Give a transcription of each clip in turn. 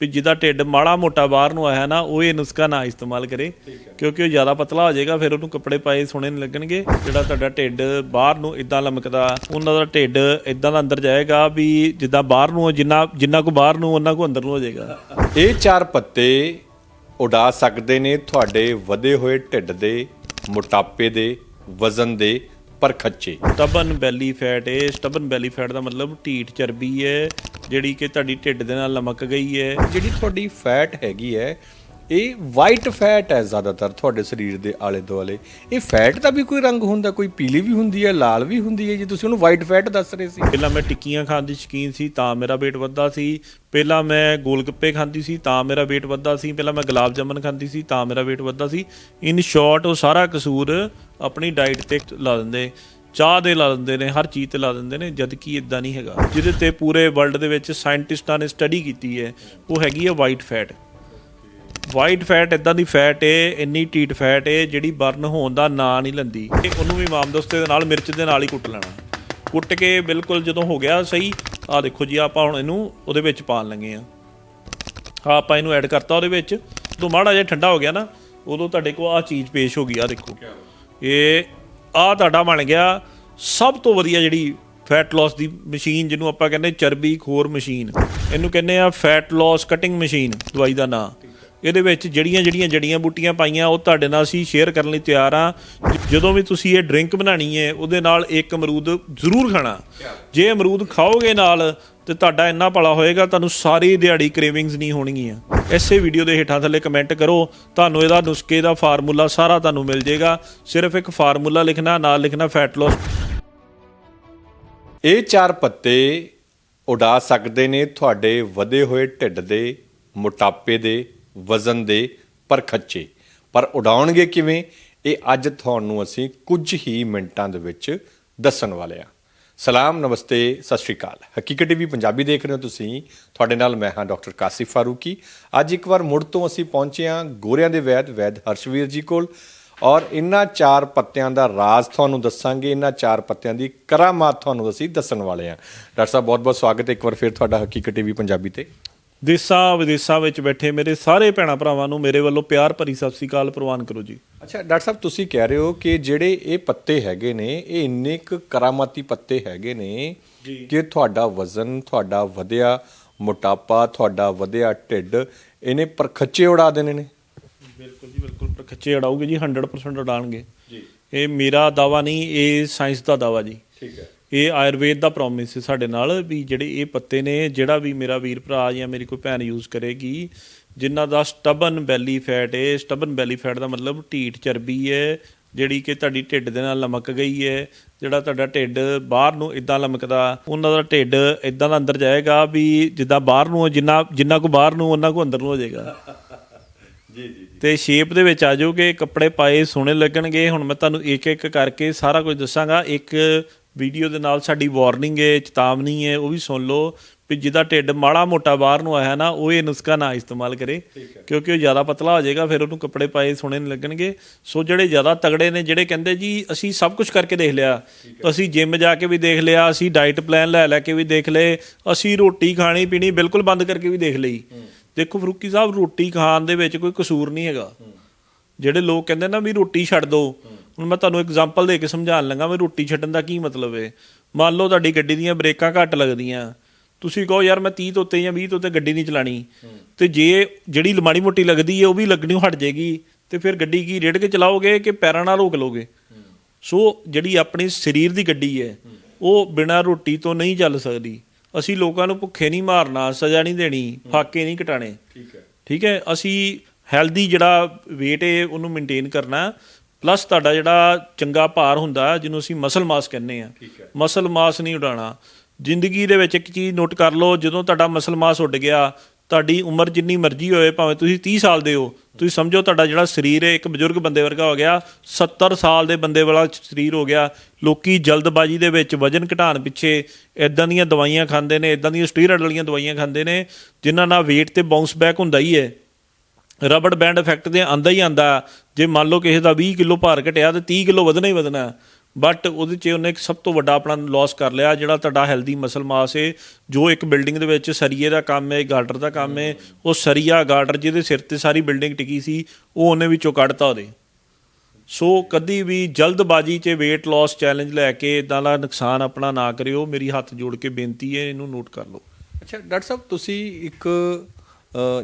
ਵੀ ਜਿਹਦਾ ਢਿੱਡ ਮਾੜਾ ਮੋਟਾ ਬਾਹਰ ਨੂੰ ਆਇਆ ਨਾ, ਉਹ ਇਹ ਨੁਸਖਾ ਨਾ ਇਸਤੇਮਾਲ ਕਰੇ, ਕਿਉਂਕਿ ਉਹ ਜ਼ਿਆਦਾ ਪਤਲਾ ਹੋ ਜਾਏਗਾ, ਫਿਰ ਉਹਨੂੰ ਕੱਪੜੇ ਪਾਏ ਸੋਹਣੇ ਨਹੀਂ ਲੱਗਣਗੇ। ਜਿਹੜਾ ਤੁਹਾਡਾ ਢਿੱਡ ਬਾਹਰ ਨੂੰ ਇਦਾਂ ਲਮਕਦਾ, ਉਹਨਾਂ ਦਾ ਢਿੱਡ ਇਦਾਂ ਦਾ ਅੰਦਰ ਜਾਏਗਾ ਵੀ ਜਿੱਦਾਂ ਬਾਹਰ ਨੂੰ, ਜਿੰਨਾ ਜਿੰਨਾ ਕੋ ਬਾਹਰ ਨੂੰ, ਉਹਨਾਂ ਕੋ ਅੰਦਰ ਨੂੰ ਹੋ ਜਾਏਗਾ। ਇਹ ਚਾਰ ਪੱਤੇ ਉਡਾ ਸਕਦੇ ਨੇ ਤੁਹਾਡੇ ਵਧੇ ਹੋਏ ਢਿੱਡ ਦੇ, ਮੋਟਾਪੇ ਦੇ, ਵਜ਼ਨ ਦੇ ਪਰਖੱਚੇ ਸਟਬਨ ਬੈਲੀ ਫੈਟ ਹੈ ਸਟਬਨ ਬੈਲੀ ਫੈਟ ਦਾ ਮਤਲਬ ਢੀਠ ਚਰਬੀ ਹੈ ਜਿਹੜੀ ਕਿ ਤੁਹਾਡੀ ਢਿੱਡ ਦੇ ਨਾਲ ਲਮਕ ਗਈ ਹੈ। ਜਿਹੜੀ ਤੁਹਾਡੀ ਫੈਟ ਹੈਗੀ ਹੈ ਇਹ ਵਾਈਟ ਫੈਟ ਹੈ ਜ਼ਿਆਦਾਤਰ ਤੁਹਾਡੇ ਸਰੀਰ ਦੇ ਆਲੇ ਦੁਆਲੇ। ਇਹ ਫੈਟ ਦਾ ਵੀ ਕੋਈ ਰੰਗ ਹੁੰਦਾ, ਕੋਈ ਪੀਲੀ ਵੀ ਹੁੰਦੀ ਹੈ, ਲਾਲ ਵੀ ਹੁੰਦੀ ਹੈ, ਜੇ ਤੁਸੀਂ ਉਹਨੂੰ ਵਾਈਟ ਫੈਟ ਦੱਸ ਰਹੇ ਸੀ। ਪਹਿਲਾਂ ਮੈਂ ਟਿੱਕੀਆਂ ਖਾਣ ਦੀ ਸ਼ੌਕੀਨ ਸੀ, ਤਾਂ ਮੇਰਾ weight ਵੱਧਦਾ ਸੀ। ਪਹਿਲਾਂ ਮੈਂ ਗੋਲਗੱਪੇ ਖਾਂਦੀ ਸੀ, ਤਾਂ ਮੇਰਾ weight ਵੱਧਦਾ ਸੀ। ਪਹਿਲਾਂ ਮੈਂ ਗੁਲਾਬ ਜਾਮਨ ਖਾਂਦੀ ਸੀ, ਤਾਂ ਮੇਰਾ weight ਵੱਧਦਾ ਸੀ। ਇਨ ਸ਼ਾਰਟ ਉਹ ਸਾਰਾ ਕਸੂਰ ਆਪਣੀ ਡਾਈਟ ਤੇ ਲਾ ਦਿੰਦੇ, ਚਾਹ ਦੇ ਲਾ ਦਿੰਦੇ ਨੇ, ਹਰ ਚੀਜ਼ ਤੇ ਲਾ ਦਿੰਦੇ ਨੇ, ਜਦ ਕਿ ਇਦਾਂ ਨਹੀਂ ਹੈਗਾ। ਜਿਹਦੇ ਤੇ ਪੂਰੇ ਵਰਲਡ ਦੇ ਵਿੱਚ ਸਾਇੰਟਿਸਟਾਂ ਨੇ ਸਟੱਡੀ ਕੀਤੀ ਹੈ, ਉਹ ਹੈਗੀ ਹੈ ਵਾਈਟ ਫੈਟ ਵਾਈਟ ਫੈਟ ਇਦਾਂ ਦੀ ਫੈਟ ਏ, ਇੰਨੀ ਟੀਟ ਫੈਟ ਏ, ਜਿਹੜੀ ਬਰਨ ਹੋਣ ਦਾ ਨਾਂ ਨਹੀਂ ਲੈਂਦੀ। ਤੇ ਉਹਨੂੰ ਵੀ ਮਾਮਦੋਸਤੇ ਦੇ ਨਾਲ, ਮਿਰਚ ਦੇ ਨਾਲ ਹੀ ਕੁੱਟ ਲੈਣਾ। ਕੁੱਟ ਕੇ ਬਿਲਕੁਲ ਜਦੋਂ ਹੋ ਗਿਆ ਸਹੀ ਆ ਦੇਖੋ ਜੀ, ਆਪਾਂ ਹੁਣ ਇਹਨੂੰ ਉਹਦੇ ਵਿੱਚ ਪਾਣ ਲੱਗੇ ਆ। ਆ ਆਪਾਂ ਇਹਨੂੰ ਐਡ ਕਰਤਾ ਉਹਦੇ ਵਿੱਚ। ਜਦੋਂ ਮਾੜਾ ਜਿਹਾ ਠੰਡਾ ਹੋ ਗਿਆ ਨਾ, ਉਦੋਂ ਤੁਹਾਡੇ ਕੋਲ ਆ ਚੀਜ਼ ਪੇਸ਼ ਹੋ ਗਈ ਆ ਦੇਖੋ। ਇਹ ਆ ਤੁਹਾਡਾ ਬਣ ਗਿਆ ਸਭ ਤੋਂ ਵਧੀਆ ਜਿਹੜੀ ਫੈਟ ਲਾਸ ਦੀ ਮਸ਼ੀਨ, ਜਿਹਨੂੰ ਆਪਾਂ ਕਹਿੰਦੇ ਚਰਬੀ ਖੋਰ ਮਸ਼ੀਨ। ਇਹਨੂੰ ਕਹਿੰਦੇ ਆ ਫੈਟ ਲਾਸ ਕਟਿੰਗ ਮਸ਼ੀਨ ਦਵਾਈ ਦਾ ਨਾਂ। ਇਹਦੇ ਵਿੱਚ ਜਿਹੜੀਆਂ ਜਿਹੜੀਆਂ ਜੜੀਆਂ ਬੂਟੀਆਂ ਪਾਈਆਂ, ਉਹ ਤੁਹਾਡੇ ਨਾਲ ਅਸੀਂ ਸ਼ੇਅਰ ਕਰਨ ਲਈ ਤਿਆਰ ਆ ਜਦੋਂ ਵੀ ਤੁਸੀਂ ਇਹ ਡਰਿੰਕ ਬਣਾਣੀ ਹੈ, ਉਹਦੇ ਨਾਲ ਇੱਕ ਅਮਰੂਦ ਜ਼ਰੂਰ ਖਾਣਾ। ਜੇ ਅਮਰੂਦ ਖਾਓਗੇ ਨਾਲ, ਤੇ ਤੁਹਾਡਾ ਇੰਨਾ ਭਲਾ ਹੋਏਗਾ, ਤੁਹਾਨੂੰ ਸਾਰੀ ਦਿਹਾੜੀ ਕ੍ਰੇਵਿੰਗਸ ਨਹੀਂ ਹੋਣਗੀਆਂ। ਇਸੇ ਵੀਡੀਓ ਦੇ ਹੇਠਾਂ ਥੱਲੇ ਕਮੈਂਟ ਕਰੋ। ਤੁਹਾਨੂੰ ਇਹਦਾ ਨੁਸਖੇ ਦਾ ਫਾਰਮੂਲਾ ਸਾਰਾ ਤੁਹਾਨੂੰ ਮਿਲ ਜਾਏਗਾ। ਸਿਰਫ ਇੱਕ ਫਾਰਮੂਲਾ ਲਿਖਣਾ, ਨਾਲ ਲਿਖਣਾ ਫੈਟ ਲਾਸ ਇਹ ਚਾਰ ਪੱਤੇ ਉਡਾ ਸਕਦੇ ਨੇ ਤੁਹਾਡੇ ਵਧੇ ਹੋਏ ਢਿੱਡ ਦੇ, ਮੋਟਾਪੇ ਦੇ ਵਜ਼ਨ ਦੇ ਪਰ ਪਰਖੱਚੇ। ਪਰ ਉਡਾਉਣਗੇ ਕਿਵੇਂ? ਇਹ ਅੱਜ ਤੁਹਾਨੂੰ ਅਸੀਂ ਕੁਝ ਹੀ ਮਿੰਟਾਂ ਦੇ ਵਿੱਚ ਦੱਸਣ ਵਾਲੇ ਹਾਂ। ਸਲਾਮ, ਨਮਸਤੇ, ਸਤਿ ਸ਼੍ਰੀ ਅਕਾਲ। ਹਕੀਕਤ ਟੀਵੀ ਪੰਜਾਬੀ ਦੇਖ ਰਹੇ ਹੋ ਤੁਸੀਂ। ਤੁਹਾਡੇ ਨਾਲ ਮੈਂ ਹਾਂ ਡਾਕਟਰ ਕਾਸਿਫ ਫਾਰੂਕੀ। ਅੱਜ ਇੱਕ ਵਾਰ ਮੁੜ ਤੋਂ ਅਸੀਂ ਪਹੁੰਚੇ ਹਾਂ ਗੋਰਿਆਂ ਦੇ ਵੈਦ ਵੈਦ ਹਰਸ਼ਵੀਰ ਜੀ ਕੋਲ। ਔਰ ਇਹਨਾਂ ਚਾਰ ਪੱਤਿਆਂ ਦਾ ਰਾਜ਼ ਤੁਹਾਨੂੰ ਦੱਸਾਂਗੇ। ਇਹਨਾਂ ਚਾਰ ਪੱਤਿਆਂ ਦੀ ਕਰਾਮਾਤ ਤੁਹਾਨੂੰ ਅਸੀਂ ਦੱਸਣ ਵਾਲੇ ਹਾਂ। ਡਾਕਟਰ ਸਾਹਿਬ ਬਹੁਤ ਬਹੁਤ ਸਵਾਗਤ ਹੈ ਇੱਕ ਵਾਰ ਫਿਰ ਤੁਹਾਡਾ ਹਕੀਕਤ ਟੀਵੀ ਪੰਜਾਬੀ ਤੇ। ਦੇਸਾਂ ਵਿਦੇਸਾਂ ਵਿੱਚ ਬੈਠੇ ਮੇਰੇ ਸਾਰੇ ਭੈਣਾ ਭਰਾਵਾਂ ਨੂੰ ਮੇਰੇ ਵੱਲੋਂ ਪਿਆਰ ਭਰੀ ਸਤਿ ਸ੍ਰੀ ਅਕਾਲ ਪ੍ਰਵਾਨ ਕਰੋ ਜੀ। ਅੱਛਾ ਡਾਕਟਰ ਸਾਹਿਬ ਤੁਸੀਂ ਕਹਿ ਰਹੇ ਹੋ ਕਿ ਜਿਹੜੇ ਇਹ ਪੱਤੇ ਹੈਗੇ ਨੇ ਇਹ ਇੰਨੇ ਕੁ ਕਰਾਮਾਤੀ ਪੱਤੇ ਹੈਗੇ ਨੇ ਕਿ ਤੁਹਾਡਾ ਵਜ਼ਨ ਤੁਹਾਡਾ ਵਧਿਆ ਮੋਟਾਪਾ ਤੁਹਾਡਾ ਵਧਿਆ ਢਿੱਡ ਇਹਨੇ ਪਰਖੱਚੇ ਉਡਾ ਦੇਣੇ ਨੇ। ਬਿਲਕੁਲ ਜੀ ਬਿਲਕੁਲ ਪਰ ਖੱਚੇ ਅੜਾਉਗੇ ਜੀ 100% ਉਡਾਣਗੇ ਜੀ। ਇਹ ਮੇਰਾ ਦਾਵਾ ਨਹੀਂ ਇਹ ਸਾਇੰਸ ਦਾ ਦਾਵਾ ਜੀ। ਠੀਕ ਹੈ। ਇਹ ਆਯੁਰਵੇਦ ਦਾ ਪ੍ਰੋਮਿਸ ਹੈ ਸਾਡੇ ਨਾਲ ਵੀ ਜਿਹੜੇ ਇਹ ਪੱਤੇ ਨੇ ਜਿਹੜਾ ਵੀ ਮੇਰਾ ਵੀਰ ਭਰਾ ਜਾਂ ਮੇਰੀ ਕੋਈ ਭੈਣ ਯੂਜ਼ ਕਰੇਗੀ ਜਿਨ੍ਹਾਂ ਦਾ ਸਟਬਨ ਬੈਲੀ ਫੈਟ ਹੈ ਸਟਬਨ ਬੈਲੀ ਫੈਟ ਦਾ ਮਤਲਬ ਢੀਠ ਚਰਬੀ ਹੈ ਜਿਹੜੀ ਕਿ ਤੁਹਾਡੀ ਢਿੱਡ ਦੇ ਨਾਲ ਲਮਕ ਗਈ ਹੈ ਜਿਹੜਾ ਤੁਹਾਡਾ ਢਿੱਡ ਬਾਹਰ ਨੂੰ ਇਦਾਂ ਲਮਕਦਾ ਉਹਨਾਂ ਦਾ ਢਿੱਡ ਇਦਾਂ ਦਾ ਅੰਦਰ ਜਾਏਗਾ ਵੀ ਜਿੱਦਾਂ ਬਾਹਰ ਨੂੰ ਜਿੰਨਾ ਜਿੰਨਾ ਕੋ ਬਾਹਰ ਨੂੰ ਉਹਨਾਂ ਕੋ ਅੰਦਰ ਨੂੰ ਹੋ ਜਾਏਗਾ। ਜੀ ਜੀ ਤੇ ਸ਼ੇਪ ਦੇ ਵਿੱਚ ਆ ਜਾਓਗੇ ਕੱਪੜੇ ਪਾਏ ਸੋਹਣੇ ਲੱਗਣਗੇ। ਹੁਣ ਮੈਂ ਤੁਹਾਨੂੰ ਇੱਕ ਇੱਕ ਕਰਕੇ ਸਾਰਾ ਕੁਝ ਦੱਸਾਂਗਾ। ਇੱਕ ਵੀਡੀਓ ਦੇ ਨਾਲ ਸਾਡੀ ਵਾਰਨਿੰਗ ਹੈ ਚੇਤਾਵਨੀ ਹੈ ਉਹ ਵੀ ਸੁਣ ਲਓ। ਵੀ ਜਿਹਦਾ ਢਿੱਡ ਮਾੜਾ ਮੋਟਾ ਬਾਹਰ ਨੂੰ ਆਇਆ ਨਾ ਉਹ ਇਹ ਨੁਸਖਾ ਨਾ ਇਸਤੇਮਾਲ ਕਰੇ। ਕਿਉਂਕਿ ਉਹ ਜ਼ਿਆਦਾ ਪਤਲਾ ਹੋ ਜਾਏਗਾ ਫਿਰ ਉਹਨੂੰ ਕੱਪੜੇ ਪਾਏ ਸੋਹਣੇ ਨਹੀਂ ਲੱਗਣਗੇ। ਸੋ ਜਿਹੜੇ ਜ਼ਿਆਦਾ ਤਗੜੇ ਨੇ ਜਿਹੜੇ ਕਹਿੰਦੇ ਜੀ ਅਸੀਂ ਸਭ ਕੁਝ ਕਰਕੇ ਦੇਖ ਲਿਆ। ਅਸੀਂ ਜਿਮ ਜਾ ਕੇ ਵੀ ਦੇਖ ਲਿਆ ਅਸੀਂ ਡਾਈਟ ਪਲਾਨ ਲੈ ਲੈ ਕੇ ਵੀ ਦੇਖ ਲਏ। ਅਸੀਂ ਰੋਟੀ ਖਾਣੀ ਪੀਣੀ ਬਿਲਕੁਲ ਬੰਦ ਕਰਕੇ ਵੀ ਦੇਖ ਲਈ। ਦੇਖੋ ਫਰੂਕੀ ਸਾਹਿਬ ਰੋਟੀ ਖਾਣ ਦੇ ਵਿੱਚ ਕੋਈ ਕਸੂਰ ਨਹੀਂ ਹੈਗਾ। ਜਿਹੜੇ ਲੋਕ ਕਹਿੰਦੇ ਨਾ ਵੀ ਰੋਟੀ ਛੱਡ ਦਿਓ ਹੁਣ ਮੈਂ ਤੁਹਾਨੂੰ ਐਗਜ਼ਾਮਪਲ ਦੇ ਕੇ ਸਮਝਾਉਣ ਲੱਗਾ ਵੀ ਰੋਟੀ ਛੱਡਣ ਦਾ ਕੀ ਮਤਲਬ ਹੈ ਮੰਨ ਲਓ ਤੁਹਾਡੀ ਗੱਡੀ ਦੀਆਂ ਬ੍ਰੇਕਾਂ ਘੱਟ ਲੱਗਦੀਆਂ। ਤੁਸੀਂ ਕਹੋ ਯਾਰ ਮੈਂ 30 ਤੋਂ ਉੱਤੇ ਜਾਂ 20 ਤੋਂ ਉੱਤੇ ਗੱਡੀ ਨਹੀਂ ਚਲਾਣੀ। ਤੇ ਜੇ ਜਿਹੜੀ ਮਾੜੀ ਮੋਟੀ ਲੱਗਦੀ ਹੈ ਉਹ ਵੀ ਲੱਗਣੀ ਹਟ ਜਾਏਗੀ ਤੇ ਫਿਰ ਗੱਡੀ ਕੀ ਰੇੜ ਕੇ ਚਲਾਓਗੇ ਕਿ ਪੈਰਾਂ ਨਾਲ ਰੋਕ ਲੋਗੇ? ਸੋ ਜਿਹੜੀ ਆਪਣੀ ਸਰੀਰ ਦੀ ਗੱਡੀ ਹੈ। ਉਹ ਬਿਨਾਂ ਰੋਟੀ ਤੋਂ ਨਹੀਂ ਚੱਲ ਸਕਦੀ। ਅਸੀਂ ਲੋਕਾਂ ਨੂੰ ਭੁੱਖੇ ਨਹੀਂ ਮਾਰਨਾ ਸਜ਼ਾ ਨਹੀਂ ਦੇਣੀ ਫਾਕੇ ਨਹੀਂ ਕਟਾਣੇ ਠੀਕ ਹੈ। ਠੀਕ ਹੈ? ਅਸੀਂ ਹੈਲਦੀ ਜਿਹੜਾ weight ਹੈ ਉਹਨੂੰ ਮੇਨਟੇਨ ਕਰਨਾ। ਪਲੱਸ ਤੁਹਾਡਾ ਜਿਹੜਾ ਚੰਗਾ ਭਾਰ ਹੁੰਦਾ ਜਿਹਨੂੰ ਅਸੀਂ ਮਸਲ ਮਾਸ ਕਹਿੰਦੇ ਆ ਮਸਲ ਮਾਸ ਨਹੀਂ ਉਡਾਣਾ ਜ਼ਿੰਦਗੀ ਦੇ ਵਿੱਚ ਇੱਕ ਚੀਜ਼ ਨੋਟ ਕਰ ਲਓ ਜਦੋਂ ਤੁਹਾਡਾ ਮਸਲ ਮਾਸ ਉੱਡ ਗਿਆ ਤੁਹਾਡੀ ਉਮਰ ਜਿੰਨੀ ਮਰਜ਼ੀ ਹੋਏ ਭਾਵੇਂ ਤੁਸੀਂ 30 ਸਾਲ ਦੇ ਹੋ ਤੁਸੀਂ ਸਮਝੋ ਤੁਹਾਡਾ ਜਿਹੜਾ ਸਰੀਰ ਹੈ ਇੱਕ ਬਜ਼ੁਰਗ ਬੰਦੇ ਵਰਗਾ ਹੋ ਗਿਆ 70 ਸਾਲ ਦੇ ਬੰਦੇ ਵਾਲਾ ਸਰੀਰ ਹੋ ਗਿਆ ਲੋਕੀ ਜਲਦਬਾਜ਼ੀ ਦੇ ਵਿੱਚ ਵਜਨ ਘਟਾਉਣ ਪਿੱਛੇ ਇਦਾਂ ਦੀਆਂ ਦਵਾਈਆਂ ਖਾਂਦੇ ਨੇ ਇਦਾਂ ਦੀਆਂ ਸਟੀਰੋਇਡ ਵਾਲੀਆਂ ਦਵਾਈਆਂ ਖਾਂਦੇ ਨੇ ਜਿਨ੍ਹਾਂ ਨਾਲ weight ਤੇ ਬਾਉਂਸ ਬੈਕ ਹੁੰਦਾ ਹੀ ਹੈ। ਰਬੜ ਬੈਂਡ ਇਫੈਕਟ ਦੇ ਆਂਦਾ ਹੀ ਆਂਦਾ ਜੇ ਮੰਨ ਲਓ ਕਿਸੇ ਦਾ 20 ਕਿਲੋ ਭਾਰ ਘਟਿਆ ਤੇ 30 ਕਿਲੋ ਵਧਣਾ ਹੀ ਵਧਣਾ। ਬਟ ਉਹਦੇ 'ਚ ਉਹਨੇ ਇੱਕ ਸਭ ਤੋਂ ਵੱਡਾ ਆਪਣਾ ਲਾਸ ਕਰ ਲਿਆ, ਜਿਹੜਾ ਤੁਹਾਡਾ ਹੈਲਦੀ ਮਸਲ ਮਾਸ ਹੈ ਜੋ ਇੱਕ ਬਿਲਡਿੰਗ ਦੇ ਵਿੱਚ ਸਰੀਏ ਦਾ ਕੰਮ ਹੈ ਗਾਰਡਰ ਦਾ ਕੰਮ ਹੈ ਉਹ ਸਰੀਆ ਗਾਰਡਰ ਜਿਹਦੇ ਸਿਰ ਤੇ ਸਾਰੀ ਬਿਲਡਿੰਗ ਟਿਕੀ ਸੀ, ਉਹ ਉਹਨੇ ਵਿੱਚੋਂ ਕੱਢਤਾ ਉਹਦੇ। ਸੋ ਕਦੀ ਵੀ ਜਲਦਬਾਜ਼ੀ 'ਚ weight loss ਚੈਲੰਜ ਲੈ ਕੇ ਇਦਾਂ ਦਾ ਨੁਕਸਾਨ ਆਪਣਾ ਨਾ ਕਰਿਓ, ਮੇਰੀ ਹੱਥ ਜੋੜ ਕੇ ਬੇਨਤੀ ਹੈ ਇਹਨੂੰ ਨੋਟ ਕਰ ਲਓ। ਅੱਛਾ, ਡਾਕਟਰ ਸਾਹਿਬ, ਤੁਸੀਂ ਇੱਕ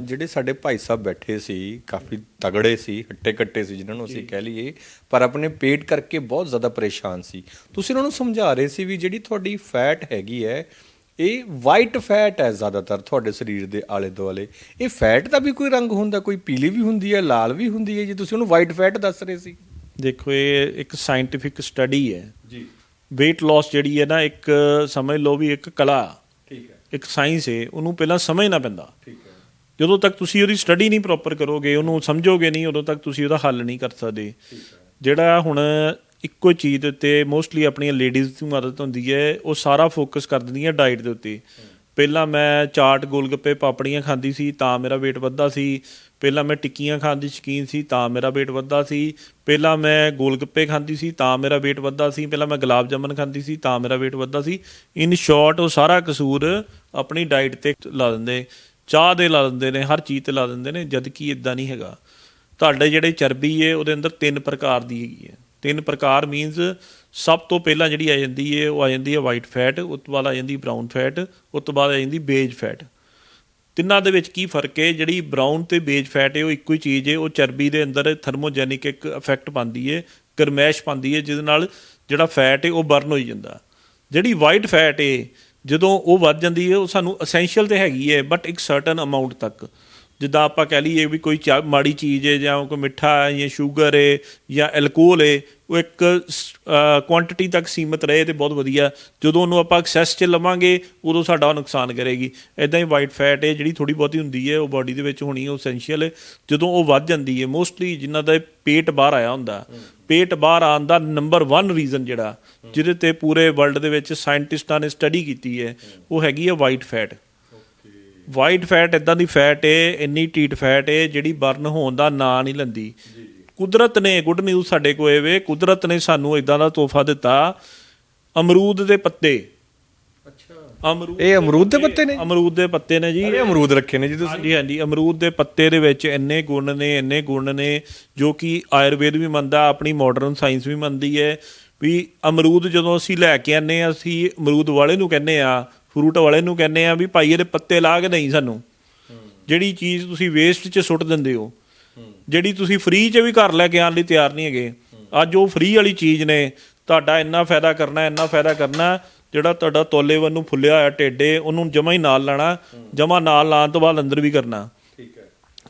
ਜਿਹੜੇ ਸਾਡੇ ਭਾਈ ਸਾਹਿਬ ਬੈਠੇ ਸੀ ਕਾਫੀ ਤਗੜੇ ਸੀ ਹੱਟੇ ਕੱਟੇ ਸੀ ਜਿਨ੍ਹਾਂ ਨੂੰ ਅਸੀਂ ਕਹਿ ਲਈਏ ਪਰ ਆਪਣੇ ਪੇਟ ਕਰਕੇ ਬਹੁਤ ਜ਼ਿਆਦਾ ਪਰੇਸ਼ਾਨ ਸੀ। ਤੁਸੀਂ ਉਹਨਾਂ ਨੂੰ ਸਮਝਾ ਰਹੇ ਸੀ ਵੀ ਜਿਹੜੀ ਤੁਹਾਡੀ ਫੈਟ ਹੈਗੀ ਹੈ ਇਹ ਵਾਈਟ ਫੈਟ ਹੈ ਜ਼ਿਆਦਾਤਰ ਤੁਹਾਡੇ ਸਰੀਰ ਦੇ ਆਲੇ ਦੁਆਲੇ ਇਹ ਫੈਟ ਦਾ ਵੀ ਕੋਈ ਰੰਗ ਹੁੰਦਾ ਕੋਈ ਪੀਲੀ ਵੀ ਹੁੰਦੀ ਹੈ ਲਾਲ ਵੀ ਹੁੰਦੀ ਹੈ ਜੀ ਤੁਸੀਂ ਉਹਨੂੰ ਵਾਈਟ ਫੈਟ ਦੱਸ ਰਹੇ ਸੀ। ਦੇਖੋ ਇਹ ਇੱਕ ਸਾਇੰਟੀਫਿਕ ਸਟੱਡੀ ਹੈ। ਜੀ। weight loss ਜਿਹੜੀ ਹੈ ਨਾ ਇੱਕ ਸਮਝ ਲਓ ਵੀ ਇੱਕ ਕਲਾ ਠੀਕ ਹੈ। ਇੱਕ ਸਾਇੰਸ ਹੈ ਉਹਨੂੰ ਪਹਿਲਾਂ ਸਮਝਣਾ ਪੈਂਦਾ। ਠੀਕ ਹੈ। ਜਦੋਂ ਤੱਕ ਤੁਸੀਂ ਉਹਦੀ ਸਟੱਡੀ ਨਹੀਂ ਪ੍ਰੋਪਰ ਕਰੋਗੇ, ਉਹਨੂੰ ਸਮਝੋਗੇ ਨਹੀਂ, ਉਦੋਂ ਤੱਕ ਤੁਸੀਂ ਉਹਦਾ ਹੱਲ ਨਹੀਂ ਕਰ ਸਕਦੇ। ਜਿਹੜਾ ਹੁਣ ਇੱਕੋ ਚੀਜ਼ ਦੇ ਉੱਤੇ ਮੋਸਟਲੀ ਆਪਣੀਆਂ ਲੇਡੀਜ਼ ਦੀ ਮਦਦ ਹੁੰਦੀ ਹੈ, ਉਹ ਸਾਰਾ ਫੋਕਸ ਕਰ ਦਿੰਦੀਆਂ ਡਾਈਟ ਦੇ ਉੱਤੇ। ਪਹਿਲਾਂ ਮੈਂ ਚਾਟ, ਗੋਲਗੱਪੇ, ਪਾਪੜੀਆਂ ਖਾਂਦੀ ਸੀ, ਤਾਂ ਮੇਰਾ weight ਵੱਧਦਾ ਸੀ। ਪਹਿਲਾਂ ਮੈਂ ਟਿੱਕੀਆਂ ਖਾਣ ਦੀ ਸ਼ੌਕੀਨ ਸੀ, ਤਾਂ ਮੇਰਾ weight ਵੱਧਦਾ ਸੀ। ਪਹਿਲਾਂ ਮੈਂ ਗੋਲਗੱਪੇ ਖਾਂਦੀ ਸੀ, ਤਾਂ ਮੇਰਾ weight ਵੱਧਦਾ ਸੀ। ਪਹਿਲਾਂ ਮੈਂ ਗੁਲਾਬ ਜਾਮਨ ਖਾਂਦੀ ਸੀ, ਤਾਂ ਮੇਰਾ weight ਵੱਧਦਾ ਸੀ। ਇਨ ਸ਼ਾਰਟ ਉਹ ਸਾਰਾ ਕਸੂਰ ਆਪਣੀ ਡਾਈਟ ਤੇ ਲਾ ਦਿੰਦੇ। ਚਾਹ ਦੇ ਲਾ ਦਿੰਦੇ ਨੇ, ਹਰ ਚੀਜ਼ ਤੇ ਲਾ ਦਿੰਦੇ ਨੇ, ਜਦ ਕਿ ਇਦਾਂ ਨਹੀਂ ਹੈਗਾ। ਤੁਹਾਡੇ ਜਿਹੜੇ ਚਰਬੀ ਹੈ ਉਹਦੇ ਅੰਦਰ ਤਿੰਨ ਪ੍ਰਕਾਰ ਦੀ ਹੈਗੀ ਹੈ ਤਿੰਨ ਪ੍ਰਕਾਰ ਮੀਨਸ ਸਭ ਤੋਂ ਪਹਿਲਾਂ ਜਿਹੜੀ ਆ ਜਾਂਦੀ ਹੈ ਉਹ ਆ ਜਾਂਦੀ ਹੈ ਵਾਈਟ ਫੈਟ ਉਸ ਤੋਂ ਬਾਅਦ ਆ ਜਾਂਦੀ ਬ੍ਰਾਊਨ ਫੈਟ ਉਸ ਤੋਂ ਬਾਅਦ ਆ ਜਾਂਦੀ ਬੇਜ ਫੈਟ ਤਿੰਨਾਂ ਦੇ ਵਿੱਚ ਕੀ ਫ਼ਰਕ ਹੈ ਜਿਹੜੀ ਬ੍ਰਾਊਨ ਤੇ ਬੇਜ ਫੈਟ ਹੈ ਉਹ ਇੱਕੋ ਹੀ ਚੀਜ਼ ਹੈ ਉਹ ਚਰਬੀ ਦੇ ਅੰਦਰ ਥਰਮੋਜੈਨਿਕ ਇੱਕ ਇਫੈਕਟ ਪਾਉਂਦੀ ਹੈ ਗਰਮੈਸ਼ ਪਾਉਂਦੀ ਹੈ ਜਿਹਦੇ ਨਾਲ ਜਿਹੜਾ ਫੈਟ ਏ, ਉਹ ਬਰਨ ਹੋਈ ਜਾਂਦਾ। ਜਿਹੜੀ ਵਾਈਟ ਫੈਟ ਏ ਜਦੋਂ ਉਹ ਵੱਧ ਜਾਂਦੀ ਹੈ ਉਹ ਸਾਨੂੰ ਅਸੈਂਸ਼ੀਅਲ ਤੇ ਹੈਗੀ ਹੈ ਬਟ ਇੱਕ ਸਰਟਨ ਅਮਾਉਂਟ ਤੱਕ। ਜਿੱਦਾਂ ਆਪਾਂ ਕਹਿ ਲਈਏ ਵੀ ਕੋਈ ਮਾੜੀ ਚੀਜ਼ ਹੈ ਜਾਂ ਕੋਈ ਮਿੱਠਾ ਹੈ ਜਾਂ ਸ਼ੂਗਰ ਹੈ ਜਾਂ ਐਲਕੋਹਲ ਹੈ ਉਹ ਇੱਕ ਕੁਆਂਟੀਟੀ ਤੱਕ ਸੀਮਿਤ ਰਹੇ ਤੇ ਬਹੁਤ ਵਧੀਆ। ਜਦੋਂ ਉਹਨੂੰ ਆਪਾਂ ਐਕਸੈਸ 'ਚ ਲਵਾਂਗੇ ਉਦੋਂ ਸਾਡਾ ਉਹ ਨੁਕਸਾਨ ਕਰੇਗੀ। ਇਦਾਂ ਹੀ ਵਾਈਟ ਫੈਟ ਹੈ ਜਿਹੜੀ ਥੋੜੀ ਬਹੁਤੀ ਹੁੰਦੀ ਹੈ ਉਹ ਬਾਡੀ ਦੇ ਵਿੱਚ ਹੋਣੀ ਉਹ ਐਸੈਂਸ਼ੀਅਲ ਹੈ। ਜਦੋਂ ਉਹ ਵੱਧ ਜਾਂਦੀ ਹੈ ਮੋਸਟਲੀ ਜਿਨ੍ਹਾਂ ਦਾ ਪੇਟ ਬਾਹਰ ਆਇਆ ਹੁੰਦਾ ਪੇਟ ਬਾਹਰ ਆਉਣ ਦਾ ਨੰਬਰ 1 ਰੀਜ਼ਨ ਜਿਹੜਾ ਜਿਹਦੇ ਤੇ ਪੂਰੇ ਵਰਲਡ ਦੇ ਵਿੱਚ ਸਾਇੰਟਿਸਟਾਂ ਨੇ ਸਟੱਡੀ ਕੀਤੀ ਹੈ ਉਹ ਹੈਗੀ ਹੈ ਵਾਈਟ ਫੈਟ ਵਾਈਟ ਫੈਟ ਇਦਾਂ ਦੀ ਫੈਟ ਏ ਇੰਨੀ ਟੀਟ ਫੈਟ ਏ ਜਿਹੜੀ ਬਰਨ ਹੋਣ ਦਾ ਨਾਂ ਨਹੀਂ ਲੈਂਦੀ। ਕੁਦਰਤ ਨੇ ਗੁੱਡ ਨਿਊਜ਼ ਸਾਡੇ ਕੋਲ ਵੇ ਕੁਦਰਤ ਨੇ ਸਾਨੂੰ ਇਦਾਂ ਦਾ ਤੋਹਫਾ ਦਿੱਤਾ ਅਮਰੂਦ ਦੇ ਪੱਤੇ। ਅੱਛਾ। ਅਮਰੂਦ ਇਹ ਅਮਰੂਦ ਦੇ ਪੱਤੇ ਨੇ? ਅਮਰੂਦ ਦੇ ਪੱਤੇ ਨੇ ਜੀ। ਇਹ ਅਮਰੂਦ ਰੱਖੇ ਨੇ ਜੀ ਤੁਸੀਂ। ਹਾਂਜੀ ਹਾਂਜੀ ਅਮਰੂਦ ਦੇ ਪੱਤੇ ਦੇ ਵਿੱਚ ਇੰਨੇ ਗੁਣ ਨੇ ਇੰਨੇ ਗੁਣ ਨੇ ਜੋ ਕਿ ਆਯੁਰਵੇਦ ਵੀ ਮੰਨਦਾ ਆਪਣੀ ਮਾਡਰਨ ਸਾਇੰਸ ਵੀ ਮੰਨਦੀ ਹੈ। ਵੀ ਅਮਰੂਦ ਜਦੋਂ ਅਸੀਂ ਲੈ ਕੇ ਆਨੇ ਆ ਅਸੀਂ ਅਮਰੂਦ ਵਾਲੇ ਨੂੰ ਕਹਿੰਨੇ ਆ ਫਰੂਟ ਵਾਲੇ ਨੂੰ ਕਹਿੰਨੇ ਆ ਵੀ ਭਾਈ ਇਹਦੇ ਪੱਤੇ ਲਾ ਕੇ ਨਹੀਂ ਸਾਨੂੰ। ਜਿਹੜੀ ਚੀਜ਼ ਤੁਸੀਂ ਵੇਸਟ 'ਚ ਸੁੱਟ ਦਿੰਦੇ ਹੋ ਜਿਹੜੀ ਤੁਸੀਂ ਫ੍ਰੀ 'ਚ ਵੀ ਘਰ ਲੈ ਕੇ ਆਉਣ ਲਈ ਤਿਆਰ ਨਹੀਂ ਹੈਗੇ। ਅੱਜ ਉਹ ਫ੍ਰੀ ਵਾਲੀ ਚੀਜ਼ ਨੇ ਤੁਹਾਡਾ ਇੰਨਾ ਫਾਇਦਾ ਕਰਨਾ ਇੰਨਾ ਫਾਇਦਾ ਕਰਨਾ ਜਿਹੜਾ ਤੁਹਾਡਾ ਤੋਲੇ ਵੱਲ ਨੂੰ ਫੁੱਲਿਆ ਹੋਇਆ ਟੇਡੇ ਉਹਨੂੰ ਜਮਾ ਹੀ ਨਾਲ ਲੈਣਾ ਜਮਾ ਨਾਲ ਲਾਉਣ ਤੋਂ ਬਾਅਦ ਅੰਦਰ ਵੀ ਕਰਨਾ। ਠੀਕ ਹੈ।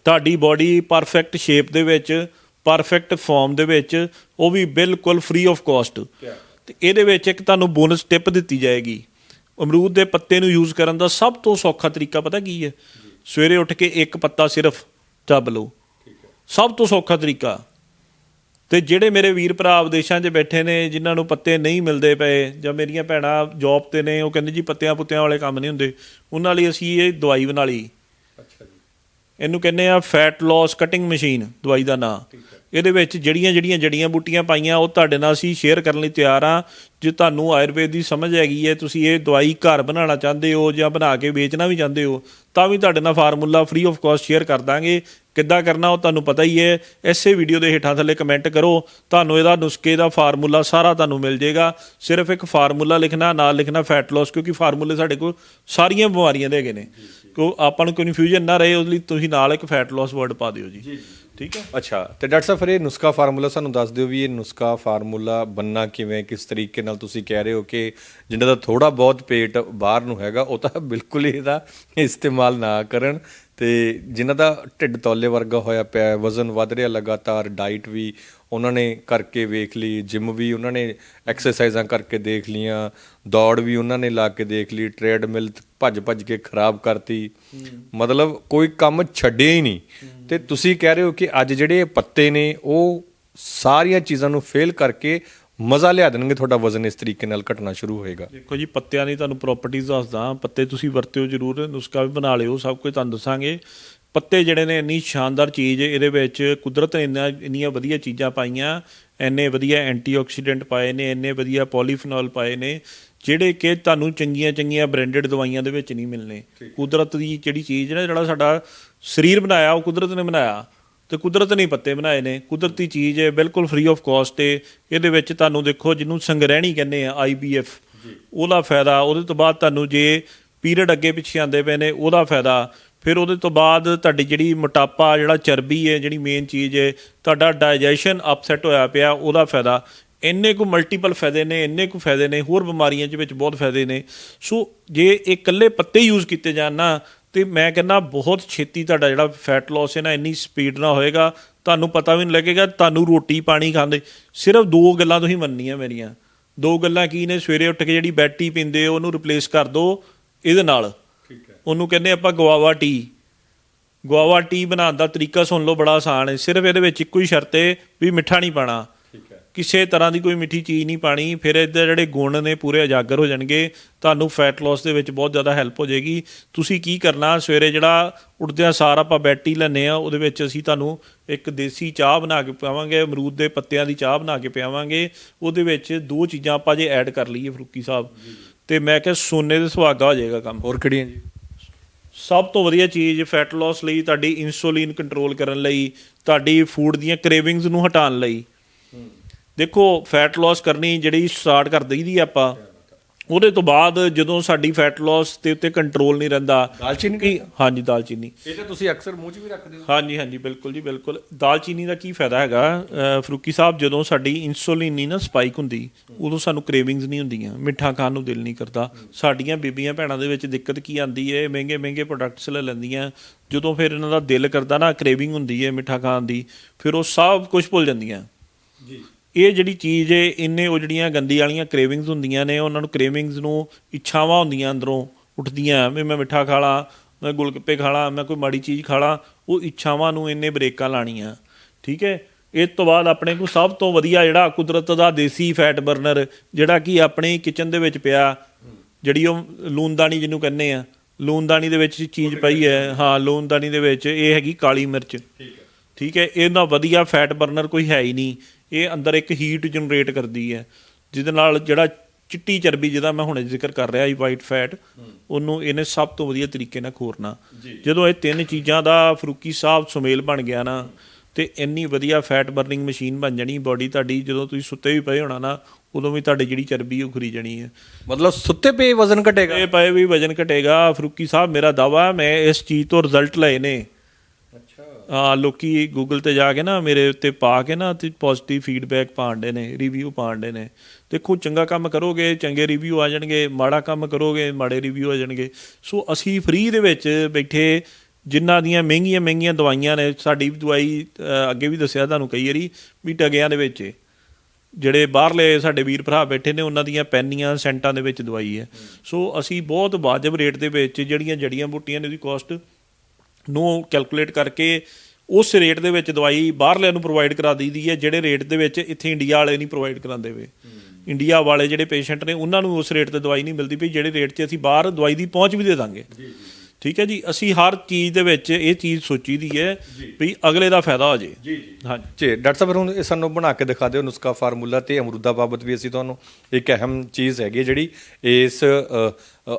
ਤੁਹਾਡੀ ਬਾਡੀ ਪਰਫੈਕਟ ਸ਼ੇਪ ਦੇ ਵਿੱਚ ਪਰਫੈਕਟ ਫਾਰਮ ਦੇ ਵਿੱਚ ਉਹ ਵੀ ਬਿਲਕੁਲ ਫ੍ਰੀ ਆਫ ਕਾਸਟ ਤੇ ਇਹਦੇ ਵਿੱਚ ਇੱਕ ਤੁਹਾਨੂੰ ਬੋਨਸ ਟਿਪ ਦਿੱਤੀ ਜਾਏਗੀ। ਅਮਰੂਦ ਦੇ ਪੱਤੇ ਨੂੰ ਯੂਜ਼ ਕਰਨ ਦਾ ਸਭ ਤੋਂ ਸੌਖਾ ਤਰੀਕਾ ਪਤਾ ਕੀ ਹੈ? ਸਵੇਰੇ ਉੱਠ ਕੇ ਇੱਕ ਪੱਤਾ ਸਿਰਫ ਚੱਬ ਲਓ। ਸਭ ਤੋਂ ਸੌਖਾ ਤਰੀਕਾ। ਤੇ ਜਿਹੜੇ ਮੇਰੇ ਵੀਰ ਭਰਾ ਵਿਦੇਸ਼ਾਂ 'ਚ ਬੈਠੇ ਨੇ ਜਿਨ੍ਹਾਂ ਨੂੰ ਪੱਤੇ ਨਹੀਂ ਮਿਲਦੇ ਪਏ ਜਾਂ ਮੇਰੀਆਂ ਭੈਣਾਂ ਜੌਬ ਤੇ ਨੇ ਉਹ ਕਹਿੰਦੇ ਜੀ ਪੱਤਿਆਂ ਪੁੱਤਿਆਂ ਵਾਲੇ ਕੰਮ ਨਹੀਂ ਹੁੰਦੇ। ਉਹਨਾਂ ਲਈ ਅਸੀਂ ਇਹ ਦਵਾਈ ਬਣਾ ਲਈ। ਅੱਛਾ ਇਹਨੂੰ ਕਹਿੰਦੇ ਆ ਫੈਟ ਲਾਸ ਕਟਿੰਗ ਮਸ਼ੀਨ ਦਵਾਈ ਦਾ ਨਾਂ। ਇਹਦੇ ਵਿੱਚ ਜਿਹੜੀਆਂ ਜਿਹੜੀਆਂ ਜੜੀਆਂ ਬੂਟੀਆਂ ਪਾਈਆਂ ਉਹ ਤੁਹਾਡੇ ਨਾਲ ਅਸੀਂ ਸ਼ੇਅਰ ਕਰਨ ਲਈ ਤਿਆਰ ਆ ਜੇ ਤੁਹਾਨੂੰ ਆਯੁਰਵੇਦ ਦੀ ਸਮਝ ਹੈਗੀ ਹੈ ਤੁਸੀਂ ਇਹ ਦਵਾਈ ਘਰ ਬਣਾਉਣਾ ਚਾਹੁੰਦੇ ਹੋ ਜਾਂ ਬਣਾ ਕੇ ਵੇਚਣਾ ਵੀ ਚਾਹੁੰਦੇ ਹੋ ਤਾਂ ਵੀ ਤੁਹਾਡੇ ਨਾਲ formula free of cost share ਕਰ ਦਾਂਗੇ। ਕਿੱਦਾਂ ਕਰਨਾ ਉਹ ਤੁਹਾਨੂੰ ਪਤਾ ਹੀ ਹੈ। ਐਸੇ ਵੀਡੀਓ ਦੇ ਹੇਠਾਂ ਥੱਲੇ ਕਮੈਂਟ ਕਰੋ। ਤੁਹਾਨੂੰ ਇਹਦਾ ਨੁਸਖੇ ਦਾ ਫਾਰਮੂਲਾ ਸਾਰਾ ਤੁਹਾਨੂੰ ਮਿਲ ਜਾਏਗਾ। ਸਿਰਫ ਇੱਕ ਫਾਰਮੂਲਾ ਲਿਖਣਾ ਨਾਲ ਲਿਖਣਾ ਫੈਟ ਲਾਸ ਕਿਉਂਕਿ ਫਾਰਮੂਲੇ ਸਾਡੇ ਕੋਲ ਸਾਰੀਆਂ ਬਿਮਾਰੀਆਂ ਦੇ ਹੈਗੇ ਨੇ। ਕੋ ਆਪਾਂ ਨੂੰ ਕਨਫਿਊਜ਼ਨ ਨਾ ਰਹੇ ਉਸ ਲਈ ਤੁਸੀਂ ਨਾਲ ਇੱਕ ਫੈਟ ਲਾਸ ਵਰਡ ਪਾ ਦਿਓ ਜੀ। ਠੀਕ ਹੈ। ਅੱਛਾ ਤੇ ਡਾਕਟਰ ਸਾਹਿਬ ਫਿਰ ਇਹ ਨੁਸਖਾ ਫਾਰਮੂਲਾ ਸਾਨੂੰ ਦੱਸ ਦਿਓ ਵੀ ਇਹ ਨੁਸਖਾ ਫਾਰਮੂਲਾ ਬੰਨਾ ਕਿਵੇਂ ਕਿਸ ਤਰੀਕੇ ਨਾਲ ਤੁਸੀਂ ਕਹਿ ਰਹੇ ਹੋ ਕਿ ਜਿੰਨਾ ਦਾ ਥੋੜਾ ਬਹੁਤ ਪੇਟ ਬਾਹਰ ਨੂੰ ਹੈਗਾ ਉਹ ਤਾਂ ਬਿਲਕੁਲ ਹੀ ਇਹਦਾ ਇਸਤੇਮਾਲ ਨਾ ਕਰਨ ਤੇ ਜਿਨ੍ਹਾਂ ਦਾ ਢਿੱਡ ਤੌਲੇ ਵਰਗਾ ਹੋਇਆ ਪਿਆ ਹੈ, ਵਜ਼ਨ ਵੱਧ ਰਿਹਾ ਲਗਾਤਾਰ ਡਾਈਟ ਵੀ ਉਹਨਾਂ ਨੇ ਕਰਕੇ ਵੇਖ ਲਈ ਜਿਮ ਵੀ ਉਹਨਾਂ ਨੇ ਐਕਸਰਸਾਈਜ਼ਾਂ ਕਰਕੇ ਦੇਖ ਲੀਆਂ ਦੌੜ ਵੀ ਉਹਨਾਂ ਨੇ ਲਾ ਕੇ ਦੇਖ ਲਈ ਟ੍ਰੈਡਮਿਲ ਭੱਜ ਭੱਜ ਕੇ ਖਰਾਬ ਕਰਤੀ। ਮਤਲਬ ਕੋਈ ਕੰਮ ਛੱਡਿਆ ਹੀ ਨਹੀਂ। ਤੇ ਤੁਸੀਂ ਕਹਿ ਰਹੇ ਹੋ ਕਿ ਅੱਜ ਜਿਹੜੇ ਪੱਤੇ ਨੇ ਉਹ ਸਾਰੀਆਂ ਚੀਜ਼ਾਂ ਨੂੰ ਫੇਲ ਕਰਕੇ ਮਜ਼ਾ ਲਿਆ ਦੇਣਗੇ ਤੁਹਾਡਾ ਵਜ਼ਨ ਇਸ ਤਰੀਕੇ ਨਾਲ ਘਟਣਾ ਸ਼ੁਰੂ ਹੋਏਗਾ। ਦੇਖੋ ਜੀ ਪੱਤਿਆਂ ਦੀ ਤੁਹਾਨੂੰ ਪ੍ਰਾਪਰਟੀਆਂ ਦੱਸਦਾ ਪੱਤੇ ਤੁਸੀਂ ਵਰਤਿਓ ਜ਼ਰੂਰ ਨੁਸਖਾ ਵੀ ਬਣਾ ਲਿਓ ਸਭ ਕੁਝ ਤੁਹਾਨੂੰ ਦੱਸਾਂਗੇ। ਪੱਤੇ ਜਿਹੜੇ ਨੇ ਇੰਨੀ ਸ਼ਾਨਦਾਰ ਚੀਜ਼ ਇਹਦੇ ਵਿੱਚ ਕੁਦਰਤ ਨੇ ਇੰਨਾ ਇੰਨੀਆਂ ਵਧੀਆ ਚੀਜ਼ਾਂ ਪਾਈਆਂ ਇੰਨੇ ਵਧੀਆ ਐਂਟੀਆਕਸੀਡੈਂਟ ਪਾਏ ਨੇ ਇੰਨੇ ਵਧੀਆ ਪੋਲੀਫੀਨੋਲ ਪਾਏ ਨੇ ਜਿਹੜੇ ਕਿ ਤੁਹਾਨੂੰ ਚੰਗੀਆਂ ਚੰਗੀਆਂ ਬ੍ਰਾਂਡਡ ਦਵਾਈਆਂ ਦੇ ਵਿੱਚ ਨਹੀਂ ਮਿਲਨੇ ਕੁਦਰਤ ਦੀ ਜਿਹੜੀ ਚੀਜ਼ ਨਾ ਜਿਹੜਾ ਸਾਡਾ ਸਰੀਰ ਬਣਾਇਆ ਉਹ ਕੁਦਰਤ ਨੇ ਬਣਾਇਆ ਤੇ ਕੁਦਰਤ ਨੇ ਹੀ ਪੱਤੇ ਬਣਾਏ ਨੇ। ਕੁਦਰਤੀ ਚੀਜ਼ ਹੈ ਬਿਲਕੁਲ ਫ੍ਰੀ ਆਫ ਕਾਸਟ ਤੇ ਇਹਦੇ ਵਿੱਚ ਤੁਹਾਨੂੰ ਦੇਖੋ ਜਿਹਨੂੰ ਸੰਗਰਹਿਣੀ ਕਹਿੰਦੇ ਆ ਆਈਬੀਐਫ ਉਹਦਾ ਫਾਇਦਾ ਉਹਦੇ ਤੋਂ ਬਾਅਦ ਤੁਹਾਨੂੰ ਜੇ ਪੀਰੀਅਡ ਅੱਗੇ ਪਿੱਛੇ ਆਉਂਦੇ ਪਏ ਨੇ ਉਹਦਾ ਫਾਇਦਾ। ਫਿਰ ਉਹਦੇ ਤੋਂ ਬਾਅਦ ਤੁਹਾਡੀ ਜਿਹੜੀ ਮੋਟਾਪਾ, ਜਿਹੜਾ ਚਰਬੀ ਹੈ, ਜਿਹੜੀ ਮੇਨ ਚੀਜ਼ ਹੈ, ਤੁਹਾਡਾ ਡਾਈਜੈਸ਼ਨ ਅਪਸੈਟ ਹੋਇਆ ਪਿਆ, ਉਹਦਾ ਫਾਇਦਾ। ਇੰਨੇ ਕੁ ਮਲਟੀਪਲ ਫਾਇਦੇ ਨੇ, ਇੰਨੇ ਕੁ ਫਾਇਦੇ ਨੇ, ਹੋਰ ਬਿਮਾਰੀਆਂ ਦੇ ਵਿੱਚ ਬਹੁਤ ਫਾਇਦੇ ਨੇ। ਸੋ ਜੇ ਇਹ ਇਕੱਲੇ ਪੱਤੇ ਯੂਜ਼ ਕੀਤੇ ਜਾਣ ਨਾ, ਤੇ ਮੈਂ ਕਹਿੰਦਾ ਬਹੁਤ ਛੇਤੀ ਤੁਹਾਡਾ ਜਿਹੜਾ ਫੈਟ ਲਾਸ ਹੈ ਨਾ, ਇੰਨੀ ਸਪੀਡ ਨਾਲ ਹੋਏਗਾ। ਤੁਹਾਨੂੰ ਪਤਾ ਵੀ ਨਹੀਂ ਲੱਗੇਗਾ, ਤੁਹਾਨੂੰ ਰੋਟੀ ਪਾਣੀ ਖਾਂਦੇ, ਸਿਰਫ ਦੋ ਗੱਲਾਂ ਤੁਸੀਂ ਮੰਨਣੀਆਂ ਮੇਰੀਆਂ। ਦੋ ਗੱਲਾਂ ਕੀ ਨੇ, ਸਵੇਰੇ ਉੱਠ ਕੇ ਜਿਹੜੀ ਬੈਟੀ ਪੀਂਦੇ ਉਹਨੂੰ ਰਿਪਲੇਸ ਕਰ ਦਿਓ ਇਹਦੇ ਨਾਲ। ਠੀਕ ਹੈ। ਉਹਨੂੰ ਕਹਿੰਦੇ ਆਪਾਂ ਗਵਾਵਾ ਟੀ। ਗਵਾਵਾ ਟੀ ਬਣਾਉਣ ਦਾ ਤਰੀਕਾ ਸੁਣ ਲਓ ਬੜਾ ਆਸਾਨ ਹੈ। ਸਿਰਫ ਇਹਦੇ ਵਿੱਚ ਇੱਕੋ ਹੀ ਸ਼ਰਤ ਹੈ ਵੀ ਮਿੱਠਾ ਨਹੀਂ ਪਾਣਾ ਠੀਕ ਹੈ। ਕਿਸੇ ਤਰ੍ਹਾਂ ਦੀ ਕੋਈ ਮਿੱਠੀ ਚੀਜ਼ ਨਹੀਂ ਪਾਣੀ। ਫਿਰ ਇਹਦੇ ਜਿਹੜੇ ਗੁਣ ਨੇ ਪੂਰੇ ਉਜਾਗਰ ਹੋ ਜਾਣਗੇ। ਤੁਹਾਨੂੰ ਫੈਟ ਲਾਸ ਦੇ ਵਿੱਚ ਬਹੁਤ ਜ਼ਿਆਦਾ ਹੈਲਪ ਹੋ ਜਾਏਗੀ। ਤੁਸੀਂ ਕੀ ਕਰਨਾ? ਸਵੇਰੇ ਜਿਹੜਾ ਉੱਠਦਿਆਂ ਸਾਰ ਆਪਾਂ ਬੈਟੀ ਲੈਂਦੇ ਆ ਉਹਦੇ ਵਿੱਚ ਅਸੀਂ ਤੁਹਾਨੂੰ ਇੱਕ ਦੇਸੀ ਚਾਹ ਬਣਾ ਕੇ ਪਿਆਵਾਂਗੇ ਅਮਰੂਦ ਦੇ ਪੱਤਿਆਂ ਦੀ ਚਾਹ ਬਣਾ ਕੇ ਪਿਆਵਾਂਗੇ। ਉਹਦੇ ਵਿੱਚ ਦੋ ਚੀਜ਼ਾਂ ਆਪਾਂ ਜੇ ਐਡ ਕਰ ਲਈਏ ਫਰੂਕੀ ਸਾਹਿਬ। ਤੇ ਮੈਂ ਕਿਹਾ ਸੋਨੇ ਦੇ ਸੁਹਾਗਾ ਹੋ ਜਾਏਗਾ ਕੰਮ। ਹੋਰ ਕਿਹੜੀਆਂ ਜੀ? ਸਭ ਤੋਂ ਵਧੀਆ ਚੀਜ਼ ਫੈਟ ਲਾਸ ਲਈ ਤੁਹਾਡੀ ਇਨਸੂਲਿਨ ਕੰਟਰੋਲ ਕਰਨ ਲਈ ਤੁਹਾਡੀ ਫੂਡ ਦੀਆਂ ਕ੍ਰੇਵਿੰਗਸ ਨੂੰ ਹਟਾਉਣ ਲਈ। ਦੇਖੋ ਫੈਟ ਲਾਸ ਕਰਨੀ ਜਿਹੜੀ ਸਟਾਰਟ ਕਰ ਦਈਦੀ ਆਪਾਂ ਉਹਦੇ ਤੋਂ ਬਾਅਦ ਜਦੋਂ ਸਾਡੀ ਫੈਟ ਲਾਸ ਦੇ ਉੱਤੇ ਕੰਟਰੋਲ ਨਹੀਂ ਰਹਿੰਦਾ ਦਾਲਚੀਨੀ ਕੀ ਹਾਂਜੀ ਦਾਲਚੀਨੀ ਇਹ ਤਾਂ ਤੁਸੀਂ ਅਕਸਰ ਮੂੰਹ 'ਚ ਵੀ ਰੱਖਦੇ ਹੋ। ਹਾਂਜੀ ਹਾਂਜੀ ਬਿਲਕੁਲ ਜੀ ਬਿਲਕੁਲ। ਦਾਲਚੀਨੀ ਦਾ ਕੀ ਫਾਇਦਾ ਹੈਗਾ? ਫਰੂਕੀ ਸਾਹਿਬ ਜਦੋਂ ਸਾਡੀ ਇਨਸੂਲਿਨ ਨਹੀਂ ਨਾ ਸਪਾਈਕ ਹੁੰਦੀ ਉਦੋਂ ਸਾਨੂੰ ਕ੍ਰੇਵਿੰਗਸ ਨਹੀਂ ਹੁੰਦੀਆਂ ਮਿੱਠਾ ਖਾਣ ਨੂੰ ਦਿਲ ਨਹੀਂ ਕਰਦਾ। ਸਾਡੀਆਂ ਬੀਬੀਆਂ ਭੈਣਾਂ ਦੇ ਵਿੱਚ ਦਿੱਕਤ ਕੀ ਆਂਦੀ ਹੈ ਮਹਿੰਗੇ ਮਹਿੰਗੇ ਪ੍ਰੋਡਕਟਸ ਲੈ ਲੈਂਦੀਆਂ। ਜਦੋਂ ਫਿਰ ਇਹਨਾਂ ਦਾ ਦਿਲ ਕਰਦਾ ਨਾ ਕ੍ਰੇਵਿੰਗ ਹੁੰਦੀ ਹੈ ਮਿੱਠਾ ਖਾਣ ਦੀ ਫਿਰ ਉਹ ਸਭ ਕੁਝ ਭੁੱਲ ਜਾਂਦੀਆਂ। ਜੀ। ਇਹ ਜਿਹੜੀ ਚੀਜ਼ ਏ ਇੰਨੇ ਉਹ ਜਿਹੜੀਆਂ ਗੰਦੀ ਵਾਲੀਆਂ ਕ੍ਰੇਵਿੰਗਸ ਹੁੰਦੀਆਂ ਨੇ ਉਹਨਾਂ ਨੂੰ ਕ੍ਰੇਵਿੰਗਸ ਨੂੰ ਇੱਛਾਵਾਂ ਹੁੰਦੀਆਂ ਅੰਦਰੋਂ ਉੱਠਦੀਆਂ। ਵੀ ਮੈਂ ਮਿੱਠਾ ਖਾ ਲਾਂ ਮੈਂ ਗੁਲਗੱਪੇ ਖਾ ਲਾਂ ਮੈਂ ਕੋਈ ਮਾੜੀ ਚੀਜ਼ ਖਾ ਲਾਂ ਉਹ ਇੱਛਾਵਾਂ ਨੂੰ ਇੰਨੇ ਬ੍ਰੇਕਾਂ ਲਾਣੀਆਂ ਠੀਕ ਹੈ ਇਸ ਤੋਂ ਬਾਅਦ ਆਪਣੇ ਕੋਲ ਸਭ ਤੋਂ ਵਧੀਆ ਜਿਹੜਾ ਕੁਦਰਤ ਦਾ ਦੇਸੀ ਫੈਟ ਬਰਨਰ ਜਿਹੜਾ ਕਿ ਆਪਣੇ ਕਿਚਨ ਦੇ ਵਿੱਚ ਪਿਆ ਜਿਹੜੀ ਉਹ ਲੂਨਦਾਨੀ ਜਿਹਨੂੰ ਕਹਿੰਦੇ ਆ ਲੂਨਦਾਨੀ ਦੇ ਵਿੱਚ ਚੀਜ਼ ਪਈ ਹੈ ਹਾਂ ਲੂਨਦਾਨੀ ਦੇ ਵਿੱਚ ਇਹ ਹੈਗੀ ਕਾਲੀ ਮਿਰਚ। ਠੀਕ ਹੈ। ਠੀਕ ਹੈ ਇਹਦਾ ਵਧੀਆ ਫੈਟ ਬਰਨਰ ਕੋਈ ਹੈ ਹੀ ਨਹੀਂ। ਇਹ ਅੰਦਰ ਇੱਕ ਹੀਟ ਜਨਰੇਟ ਕਰਦੀ ਹੈ ਜਿਹਦੇ ਨਾਲ ਜਿਹੜਾ ਚਿੱਟੀ ਚਰਬੀ ਜਿਹਦਾ ਮੈਂ ਹੁਣੇ ਜ਼ਿਕਰ ਕਰ ਰਿਹਾ ਸੀ ਵਾਈਟ ਫੈਟ ਉਹਨੂੰ ਇਹਨੇ ਸਭ ਤੋਂ ਵਧੀਆ ਤਰੀਕੇ ਨਾਲ ਖੋਰਨਾ। ਜਦੋਂ ਇਹ ਤਿੰਨ ਚੀਜ਼ਾਂ ਦਾ ਫਰੂਕੀ ਸਾਹਿਬ ਸੁਮੇਲ ਬਣ ਗਿਆ ਨਾ ਤੇ ਇੰਨੀ ਵਧੀਆ ਫੈਟ ਬਰਨਿੰਗ ਮਸ਼ੀਨ ਬਣ ਜਾਣੀ ਬਾਡੀ ਤੁਹਾਡੀ ਜਦੋਂ ਤੁਸੀਂ ਸੁੱਤੇ ਵੀ ਪਏ ਹੋਣਾ ਨਾ ਉਦੋਂ ਵੀ ਤੁਹਾਡੀ ਜਿਹੜੀ ਚਰਬੀ ਉਹ ਖੁਰੀ ਜਾਣੀ ਹੈ। ਮਤਲਬ ਸੁੱਤੇ ਪਏ ਵਜ਼ਨ ਘਟੇਗਾ। ਇਹ ਪਏ ਵੀ ਵਜਨ ਘਟੇਗਾ ਫਰੂਕੀ ਸਾਹਿਬ ਮੇਰਾ ਦਾਵਾ ਮੈਂ ਇਸ ਚੀਜ਼ ਤੋਂ ਰਿਜ਼ਲਟ ਲਏ ਨੇ। ਅੱਛਾ ਲੋਕੀ ਗੂਗਲ ਤੇ ਜਾ ਕੇ ਨਾ ਮੇਰੇ ਉੱਤੇ ਪਾ ਕੇ ਨਾ ਤੇ ਪੋਜ਼ਿਟਿਵ ਫੀਡਬੈਕ ਪਾਉਂਦੇ ਨੇ ਰਿਵਿਊ ਪਾਉਂਦੇ ਨੇ। ਦੇਖੋ ਚੰਗਾ ਕੰਮ ਕਰੋਗੇ, ਚੰਗੇ ਰਿਵਿਊ ਆ ਜਾਣਗੇ, ਮਾੜਾ ਕੰਮ ਕਰੋਗੇ, ਮਾੜੇ ਰਿਵਿਊ ਆ ਜਾਣਗੇ। ਸੋ ਅਸੀਂ ਫ੍ਰੀ ਦੇ ਵਿੱਚ ਬੈਠੇ ਜਿਨ੍ਹਾਂ ਦੀਆਂ ਮਹਿੰਗੀਆਂ ਮਹਿੰਗੀਆਂ ਦਵਾਈਆਂ ਨੇ, ਸਾਡੀ ਵੀ ਦਵਾਈ ਅੱਗੇ ਵੀ ਦੱਸਿਆ ਤੁਹਾਨੂੰ ਕਈ ਵਾਰੀ ਵੀ ਟਗਿਆਂ ਦੇ ਵਿੱਚ। ਜਿਹੜੇ ਬਾਹਰਲੇ ਸਾਡੇ ਵੀਰ ਭਰਾ ਬੈਠੇ ਨੇ, ਉਹਨਾਂ ਦੀਆਂ ਪੈਨੀਆਂ, ਸੈਂਟਾਂ ਦੇ ਵਿੱਚ ਦਵਾਈ ਹੈ। ਸੋ ਅਸੀਂ ਬਹੁਤ ਵਾਜਬ ਰੇਟ ਦੇ ਵਿੱਚ ਜਿਹੜੀਆਂ ਜੜੀਆਂ ਬੂਟੀਆਂ ਨੇ, ਉਹਦੀ ਕੋਸਟ ਨੂੰ ਕੈਲਕੂਲੇਟ ਕਰਕੇ ਉਸ ਰੇਟ ਦੇ ਵਿੱਚ ਦਵਾਈ ਬਾਹਰਲਿਆਂ ਨੂੰ ਪ੍ਰੋਵਾਈਡ ਕਰਾ ਦਈਦੀ ਹੈ ਜਿਹੜੇ ਰੇਟ ਦੇ ਵਿੱਚ ਇੱਥੇ ਇੰਡੀਆ ਵਾਲੇ ਨਹੀਂ ਪ੍ਰੋਵਾਈਡ ਕਰਾਉਂਦੇ ਵੇ। ਇੰਡੀਆ ਵਾਲੇ ਜਿਹੜੇ ਪੇਸ਼ੈਂਟ ਨੇ ਉਹਨਾਂ ਨੂੰ ਉਸ ਰੇਟ ਤੇ ਦਵਾਈ ਨਹੀਂ ਮਿਲਦੀ ਵੀ ਜਿਹੜੇ ਰੇਟ 'ਚ ਅਸੀਂ ਬਾਹਰ ਦਵਾਈ ਦੀ ਪਹੁੰਚ ਵੀ ਦੇ ਦਾਂਗੇ। ਠੀਕ ਹੈ ਜੀ? ਅਸੀਂ ਹਰ ਚੀਜ਼ ਦੇ ਵਿੱਚ ਇਹ ਚੀਜ਼ ਸੋਚੀ ਦੀ ਹੈ ਵੀ ਅਗਲੇ ਦਾ ਫਾਇਦਾ ਹੋ ਜੇ। ਜੀ ਜੀ। ਹਾਂਜੀ। ਜੀ ਡਾਕਟਰ ਸਾਹਿਬ ਹੁਣ ਇਹ ਸਾਨੂੰ ਬਣਾ ਕੇ ਦਿਖਾ ਦਿਓ ਨੁਸਖਾ ਫਾਰਮੂਲਾ ਤੇ ਅਮਰੂਦਾ ਬਾਬਤ ਵੀ ਅਸੀਂ ਤੁਹਾਨੂੰ ਇੱਕ ਅਹਿਮ ਚੀਜ਼ ਹੈਗੀ ਜਿਹੜੀ ਇਸ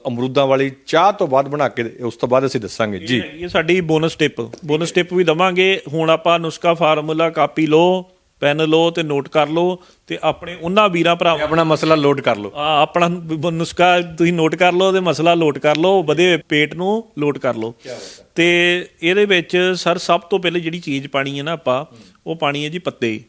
ਅਮਰੂਦਾਂ ਵਾਲੀ ਚਾਹ ਤੋਂ ਬਾਅਦ ਬਣਾ ਕੇ ਉਸ ਤੋਂ ਬਾਅਦ ਅਸੀਂ ਦੱਸਾਂਗੇ। ਜੀ। ਇਹ ਸਾਡੀ ਬੋਨਸ ਟਿਪ ਬੋਨਸ ਟਿਪ ਵੀ ਦਵਾਂਗੇ। ਹੁਣ ਆਪਾਂ ਨੁਸਖਾ ਫਾਰਮੂਲਾ ਕਾਪੀ ਲਓ। ਪੈਨ ਲਓ ਤੇ ਨੋਟ ਕਰ ਲਓ ਤੇ ਆਪਣੇ ਉਹਨਾਂ ਵੀਰਾਂ ਭਰਾਵਾਂ ਆਪਣਾ ਮਸਲਾ ਲੋਡ ਕਰ ਲਓ। ਆ ਆਪਣਾ ਨੁਸਖਾ ਤੁਸੀਂ ਨੋਟ ਕਰ ਲਓ ਤੇ ਮਸਲਾ ਲੋਟ ਕਰ ਲਓ ਵਧੇ ਹੋਏ ਪੇਟ ਨੂੰ ਲੋਟ ਕਰ ਲਓ। ਤੇ ਇਹਦੇ ਵਿੱਚ ਸਰ ਸਭ ਤੋਂ ਪਹਿਲੇ ਜਿਹੜੀ ਚੀਜ਼ ਪਾਣੀ ਹੈ ਨਾ ਆਪਾਂ ਉਹ ਪਾਣੀ ਹੈ ਜੀ ਪੱਤੇ।